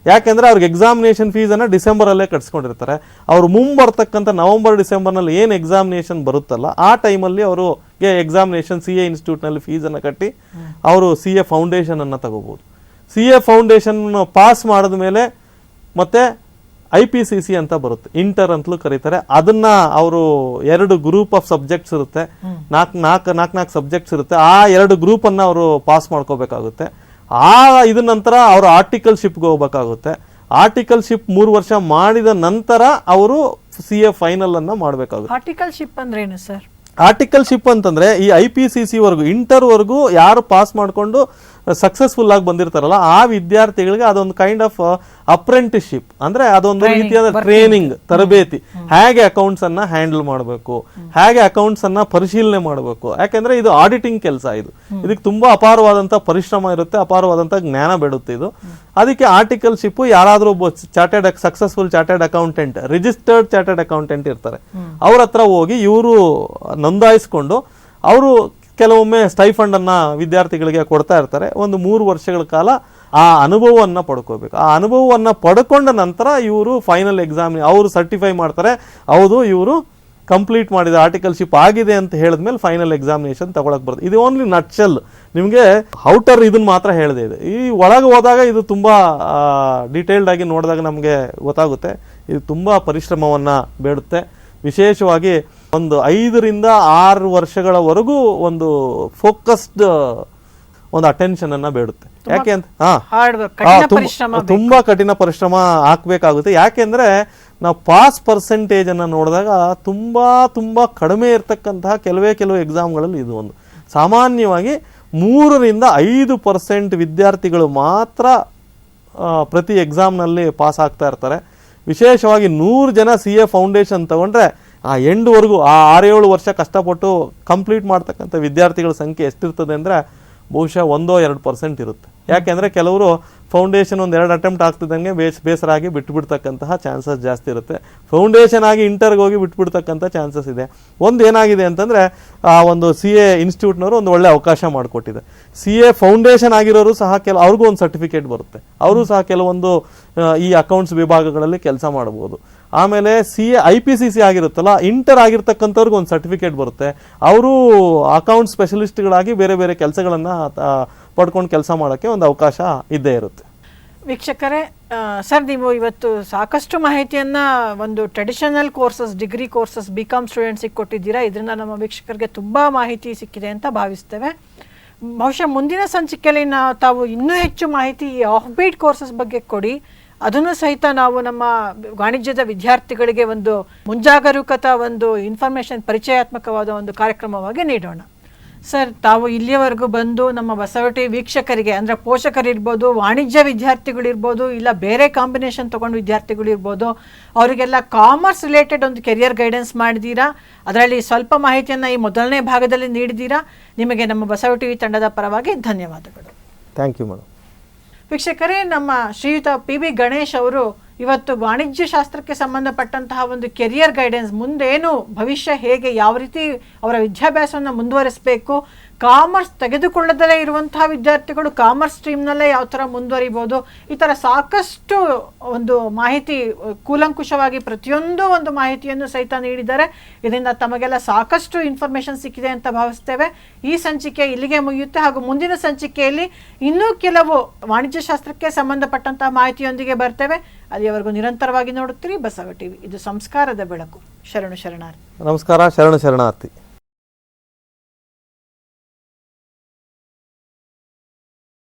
ಯಾಕೆಂದ್ರೆ ಅವ್ರಿಗೆ ಎಕ್ಸಾಮಿನೇಷನ್ ಫೀಸನ್ನು ಡಿಸೆಂಬರಲ್ಲೇ ಕಟ್ಸ್ಕೊಂಡಿರ್ತಾರೆ. ಅವ್ರು ಮುಂಬರ್ತಕ್ಕಂಥ ನವಂಬರ್ ಡಿಸೆಂಬರ್ನಲ್ಲಿ ಏನು ಎಕ್ಸಾಮಿನೇಷನ್ ಬರುತ್ತಲ್ಲ ಆ ಟೈಮಲ್ಲಿ ಅವರಿಗೆ ಎಕ್ಸಾಮಿನೇಷನ್ ಸಿ ಎ ಇನ್ಸ್ಟಿಟ್ಯೂಟ್ನಲ್ಲಿ ಫೀಸನ್ನು ಕಟ್ಟಿ ಅವರು ಸಿ ಎ ಫೌಂಡೇಶನನ್ನು ತಗೋಬೋದು. ಸಿ ಎ ಫೌಂಡೇಶನ್ ಪಾಸ್ ಮಾಡಿದ ಮೇಲೆ ಮತ್ತೆ ಐ ಪಿ ಸಿ ಸಿ ಅಂತ ಬರುತ್ತೆ. ಇಂಟರ್ ಅಂತಲೂ ಕರೀತಾರೆ. ಅದನ್ನ ಅವರು ಎರಡು ಗ್ರೂಪ್ ಆಫ್ ಸಬ್ಜೆಕ್ಟ್ಸ್ ಇರುತ್ತೆ. ನಾಲ್ಕು ನಾಲ್ಕು ನಾಲ್ಕು ನಾಲ್ಕು ಸಬ್ಜೆಕ್ಟ್ಸ್ ಇರುತ್ತೆ. ಆ ಎರಡು ಗ್ರೂಪನ್ನು ಅವರು ಪಾಸ್ ಮಾಡ್ಕೋಬೇಕಾಗುತ್ತೆ. ಆ ಇದ ನಂತರ ಅವರು ಆರ್ಟಿಕಲ್ಶಿಪ್ಗೆ ಹೋಗ್ಬೇಕಾಗುತ್ತೆ. ಆರ್ಟಿಕಲ್ಶಿಪ್ ಮೂರು ವರ್ಷ ಮಾಡಿದ ನಂತರ ಅವರು ಸಿ ಎ ಫೈನಲ್ ಅನ್ನ ಮಾಡಬೇಕಾಗುತ್ತೆ. ಆರ್ಟಿಕಲ್ಶಿಪ್ ಅಂದ್ರೆ ಏನು ಸರ್ ಆರ್ಟಿಕಲ್ಶಿಪ್ ಅಂತಂದ್ರೆ ಈ ಐ ಪಿ ಸಿ ಸಿ ವರ್ಗು ಇಂಟರ್ ವರ್ಗು ಯಾರು ಪಾಸ್ ಮಾಡ್ಕೊಂಡು ಸಕ್ಸಸ್ಫುಲ್ ಆಗಿ ಬಂದಿರ್ತಾರಲ್ಲ ಆ ವಿದ್ಯಾರ್ಥಿಗಳಿಗೆ ಅದೊಂದು ಕೈಂಡ್ ಆಫ್ ಅಪ್ರೆಂಟಿಸ್ಶಿಪ್ ಅಂದ್ರೆ ಅದೊಂದು ರೀತಿಯಾದ ಟ್ರೈನಿಂಗ್ ತರಬೇತಿ. ಹೇಗೆ ಅಕೌಂಟ್ಸ್ ಅನ್ನ ಹ್ಯಾಂಡಲ್ ಮಾಡಬೇಕು? ಹೇಗೆ ಅಕೌಂಟ್ಸ್ ಅನ್ನ ಪರಿಶೀಲನೆ ಮಾಡಬೇಕು? ಯಾಕೆಂದ್ರೆ ಇದು ಆಡಿಟಿಂಗ್ ಕೆಲಸ ಇದು. ಇದಕ್ಕೆ ತುಂಬಾ ಅಪಾರವಾದಂತ ಪರಿಶ್ರಮ ಇರುತ್ತೆ ಅಪಾರವಾದಂತ ಜ್ಞಾನ ಬೇಡುತ್ತೆ ಇದು. ಅದಕ್ಕೆ ಆರ್ಟಿಕಲ್ಶಿಪ್ ಯಾರಾದ್ರೂ ಒಬ್ಬ chartered successful chartered accountant registered chartered accountant ಇರ್ತಾರೆ. ಅವ್ರ ಹತ್ರ ಹೋಗಿ ಇವರು ನೋಂದಾಯಿಸ್ಕೊಂಡು ಅವರು ಕೆಲವೊಮ್ಮೆ ಸ್ಟೈಫಂಡ್ ಅನ್ನ ವಿದ್ಯಾರ್ಥಿಗಳಿಗೆ ಕೊಡ್ತಾ ಇರ್ತಾರೆ. ಒಂದು ಮೂರು ವರ್ಷಗಳ ಕಾಲ ಆ ಅನುಭವವನ್ನು ಪಡ್ಕೋಬೇಕು. ಆ ಅನುಭವವನ್ನು ಪಡ್ಕೊಂಡ ನಂತರ ಇವರು ಫೈನಲ್ ಎಕ್ಸಾಮ್ ಅವರು ಸರ್ಟಿಫೈ ಮಾಡ್ತಾರೆ. ಹೌದು, ಇವರು ಕಂಪ್ಲೀಟ್ ಮಾಡಿದ ಆರ್ಟಿಕಲ್ಶಿಪ್ ಆಗಿದೆ ಅಂತ ಹೇಳಿದ್ಮೇಲೆ ಫೈನಲ್ ಎಕ್ಸಾಮಿನೇಷನ್ ತಗೊಳಕ್ ಬರುತ್ತೆ ಇದು ಓನ್ಲಿ ನಟ್ಸೆಲ್ ನಿಮಗೆ ಔಟರ್ ಇದನ್ನ ಮಾತ್ರ ಹೇಳಿದೆ ಇದು. ಈ ಒಳಗೆ ಹೋದಾಗ ಇದು ತುಂಬ ಡೀಟೇಲ್ಡ್ ಆಗಿ ನೋಡಿದಾಗ ನಮಗೆ ಗೊತ್ತಾಗುತ್ತೆ. ಇದು ತುಂಬ ಪರಿಶ್ರಮವನ್ನು ಬೇಡುತ್ತೆ. ವಿಶೇಷವಾಗಿ ಒಂದು ಐದರಿಂದ ಆರು ವರ್ಷಗಳವರೆಗೂ ಒಂದು ಫೋಕಸ್ಡ್ ಒಂದು ಅಟೆನ್ಷನ್ ಅನ್ನ ಬೇಡುತ್ತೆ. ಯಾಕೆ ಅಂತ ಹಾ. ತುಂಬ- ಕಠಿಣ ಪರಿಶ್ರಮ ಹಾಕ್ಬೇಕಾಗುತ್ತೆ. ಯಾಕೆಂದ್ರೆ ನಾವು ಪಾಸ್ ಪರ್ಸೆಂಟೇಜ್ ಅನ್ನ ನೋಡಿದಾಗ ತುಂಬಾ ತುಂಬಾ ಕಡಿಮೆ ಇರತಕ್ಕಂತಹ ಕೆಲವೇ ಕೆಲವು ಎಕ್ಸಾಮ್ಗಳಲ್ಲಿ ಇದು ಒಂದು. ಸಾಮಾನ್ಯವಾಗಿ ಮೂರರಿಂದ ಐದು ಪರ್ಸೆಂಟ್ ವಿದ್ಯಾರ್ಥಿಗಳು ಮಾತ್ರ ಪ್ರತಿ ಎಕ್ಸಾಮ್ನಲ್ಲಿ ಪಾಸ್ ಆಗ್ತಾ ಇರ್ತಾರೆ. ವಿಶೇಷವಾಗಿ ನೂರು ಜನ ಸಿ ಎ ಫೌಂಡೇಶನ್ ತಗೊಂಡ್ರೆ ಆ ಎಂಡ್ವರೆಗೂ, ಆ ಆರೇಳು ವರ್ಷ ಕಷ್ಟಪಟ್ಟು ಕಂಪ್ಲೀಟ್ ಮಾಡ್ತಕ್ಕಂಥ ವಿದ್ಯಾರ್ಥಿಗಳ ಸಂಖ್ಯೆ ಎಷ್ಟಿರ್ತದೆ ಅಂದರೆ ಬಹುಶಃ ಒಂದೋ ಎರಡು ಪರ್ಸೆಂಟ್ ಇರುತ್ತೆ. ಯಾಕೆಂದರೆ ಕೆಲವರು ಫೌಂಡೇಶನ್ ಒಂದು ಎರಡು ಅಟೆಂಪ್ಟ್ ಆಗ್ತಿದ್ದಂಗೆ ಬೇಸ್ ಬೇಸರ ಆಗಿ ಬಿಟ್ಬಿಡ್ತಕ್ಕಂತಹ ಚಾನ್ಸಸ್ ಜಾಸ್ತಿ ಇರುತ್ತೆ. ಫೌಂಡೇಶನ್ ಆಗಿ ಇಂಟರ್ಗೆ ಹೋಗಿ ಬಿಟ್ಬಿಡ್ತಕ್ಕಂಥ ಚಾನ್ಸಸ್ ಇದೆ. ಒಂದು ಏನಾಗಿದೆ ಅಂತಂದರೆ, ಆ ಒಂದು ಸಿ ಎ ಇನ್ಸ್ಟಿಟ್ಯೂಟ್ನವರು ಒಂದು ಒಳ್ಳೆ ಅವಕಾಶ ಮಾಡಿಕೊಟ್ಟಿದೆ. ಸಿ ಎ ಫೌಂಡೇಶನ್ ಆಗಿರೋರು ಸಹ ಕೆಲ, ಅವ್ರಿಗೂ ಒಂದು ಸರ್ಟಿಫಿಕೇಟ್ ಬರುತ್ತೆ. ಅವರು ಸಹ ಕೆಲವೊಂದು ಈ ಅಕೌಂಟ್ಸ್ ವಿಭಾಗಗಳಲ್ಲಿ ಕೆಲಸ ಮಾಡ್ಬೋದು. ಆಮೇಲೆ C A I P C C ಆಗಿರುತ್ತಲ್ಲ inter ಆಗಿರ್ತಕ್ಕಂಥವ್ರಿಗೆ ಒಂದು ಸರ್ಟಿಫಿಕೇಟ್ ಬರುತ್ತೆ. ಅವರು ಅಕೌಂಟ್ ಸ್ಪೆಷಲಿಸ್ಟ್ಗಳಾಗಿ ಬೇರೆ ಬೇರೆ ಕೆಲಸಗಳನ್ನು ಪಡ್ಕೊಂಡು ಕೆಲಸ ಮಾಡೋಕ್ಕೆ ಒಂದು ಅವಕಾಶ ಇದ್ದೇ ಇರುತ್ತೆ. ವೀಕ್ಷಕರೇ ಸರ್, ನೀವು ಇವತ್ತು ಸಾಕಷ್ಟು ಮಾಹಿತಿಯನ್ನು ಒಂದು traditional courses degree courses B com ಸ್ಟೂಡೆಂಟ್ಸಿಗೆ ಕೊಟ್ಟಿದ್ದೀರಾ. ಇದರಿಂದ ನಮ್ಮ ವೀಕ್ಷಕರಿಗೆ ತುಂಬ ಮಾಹಿತಿ ಸಿಕ್ಕಿದೆ ಅಂತ ಭಾವಿಸ್ತೇವೆ. ಬಹುಶಃ ಮುಂದಿನ ಸಂಚಿಕೆಯಲ್ಲಿ ನಾವು ತಾವು ಇನ್ನೂ ಹೆಚ್ಚು ಮಾಹಿತಿ ಈ ಆಫ್ ಬೀಟ್ ಕೋರ್ಸಸ್ ಬಗ್ಗೆ ಕೊಡಿ. ಅದನ್ನು ಸಹಿತ ನಾವು ನಮ್ಮ ವಾಣಿಜ್ಯದ ವಿದ್ಯಾರ್ಥಿಗಳಿಗೆ ಒಂದು ಮುಂಜಾಗರೂಕತಾ ಒಂದು ಇನ್ಫಾರ್ಮೇಷನ್ ಪರಿಚಯಾತ್ಮಕವಾದ ಒಂದು ಕಾರ್ಯಕ್ರಮವಾಗಿ ನೀಡೋಣ. ಸರ್ ತಾವು ಇಲ್ಲಿಯವರೆಗೂ ಬಂದು ನಮ್ಮ ಬಸವಟಿ ವೀಕ್ಷಕರಿಗೆ ಅಂದರೆ ಪೋಷಕರಿರ್ಬೋದು ವಾಣಿಜ್ಯ ವಿದ್ಯಾರ್ಥಿಗಳಿರ್ಬೋದು ಇಲ್ಲ ಬೇರೆ ಕಾಂಬಿನೇಷನ್ ತೊಗೊಂಡು ವಿದ್ಯಾರ್ಥಿಗಳಿರ್ಬೋದು ಅವರಿಗೆಲ್ಲ ಕಾಮರ್ಸ್ ರಿಲೇಟೆಡ್ ಒಂದು ಕೆರಿಯರ್ ಗೈಡೆನ್ಸ್ ಮಾಡಿದ್ದೀರಾ ಅದರಲ್ಲಿ ಸ್ವಲ್ಪ ಮಾಹಿತಿಯನ್ನು ಈ ಮೊದಲನೇ ಭಾಗದಲ್ಲಿ ನೀಡಿದ್ದೀರಾ ನಿಮಗೆ ನಮ್ಮ ಬಸವಟಿ ತಂಡದ ಪರವಾಗಿ ಧನ್ಯವಾದಗಳು. ಥ್ಯಾಂಕ್ ಯು ಮೇಡಮ್ ವೀಕ್ಷಕರೇ ನಮ್ಮ ಶ್ರೀಯುತ ಪಿ ಬಿ ಗಣೇಶ್ ಅವರು ಇವತ್ತು ವಾಣಿಜ್ಯ ಶಾಸ್ತ್ರಕ್ಕೆ ಸಂಬಂಧಪಟ್ಟಂತಹ ಒಂದು ಕೆರಿಯರ್ ಗೈಡೆನ್ಸ್ ಮುಂದೇನು, ಭವಿಷ್ಯ ಹೇಗೆ, ಯಾವ ರೀತಿ ಅವರ ವಿದ್ಯಾಭ್ಯಾಸವನ್ನು ಮುಂದುವರಿಸಬೇಕು ಕಾಮರ್ಸ್ ತೆಗೆದುಕೊಳ್ಳದಲ್ಲೇ ಇರುವಂತಹ ವಿದ್ಯಾರ್ಥಿಗಳು ಕಾಮರ್ಸ್ ಸ್ಟ್ರೀಮ್ನಲ್ಲೇ ಯಾವ ಥರ ಮುಂದುವರಿಬೋದು, ಈ ಥರ ಸಾಕಷ್ಟು ಒಂದು ಮಾಹಿತಿ, ಕೂಲಂಕುಷವಾಗಿ ಪ್ರತಿಯೊಂದು ಒಂದು ಮಾಹಿತಿಯನ್ನು ಸಹಿತ ನೀಡಿದ್ದಾರೆ ಇದರಿಂದ ತಮಗೆಲ್ಲ ಸಾಕಷ್ಟು ಇನ್ಫಾರ್ಮೇಷನ್ ಸಿಕ್ಕಿದೆ ಅಂತ ಭಾವಿಸ್ತೇವೆ. ಈ ಸಂಚಿಕೆ ಇಲ್ಲಿಗೆ ಮುಗಿಯುತ್ತೆ. ಹಾಗೂ ಮುಂದಿನ ಸಂಚಿಕೆಯಲ್ಲಿ ಇನ್ನೂ ಕೆಲವು ವಾಣಿಜ್ಯ ಶಾಸ್ತ್ರಕ್ಕೆ ಸಂಬಂಧಪಟ್ಟಂತಹ ಮಾಹಿತಿಯೊಂದಿಗೆ ಬರ್ತೇವೆ. ಅಲ್ಲಿಯವರೆಗೂ ನಿರಂತರವಾಗಿ ನೋಡುತ್ತೀರಿ ಬಸವ ಟಿವಿ. ಇದು ಸಂಸ್ಕಾರದ ಬೆಳಕು. ಶರಣು ಶರಣಾರ್ಥಿ. ನಮಸ್ಕಾರ ಶರಣು ಶರಣಾರ್ಥಿ.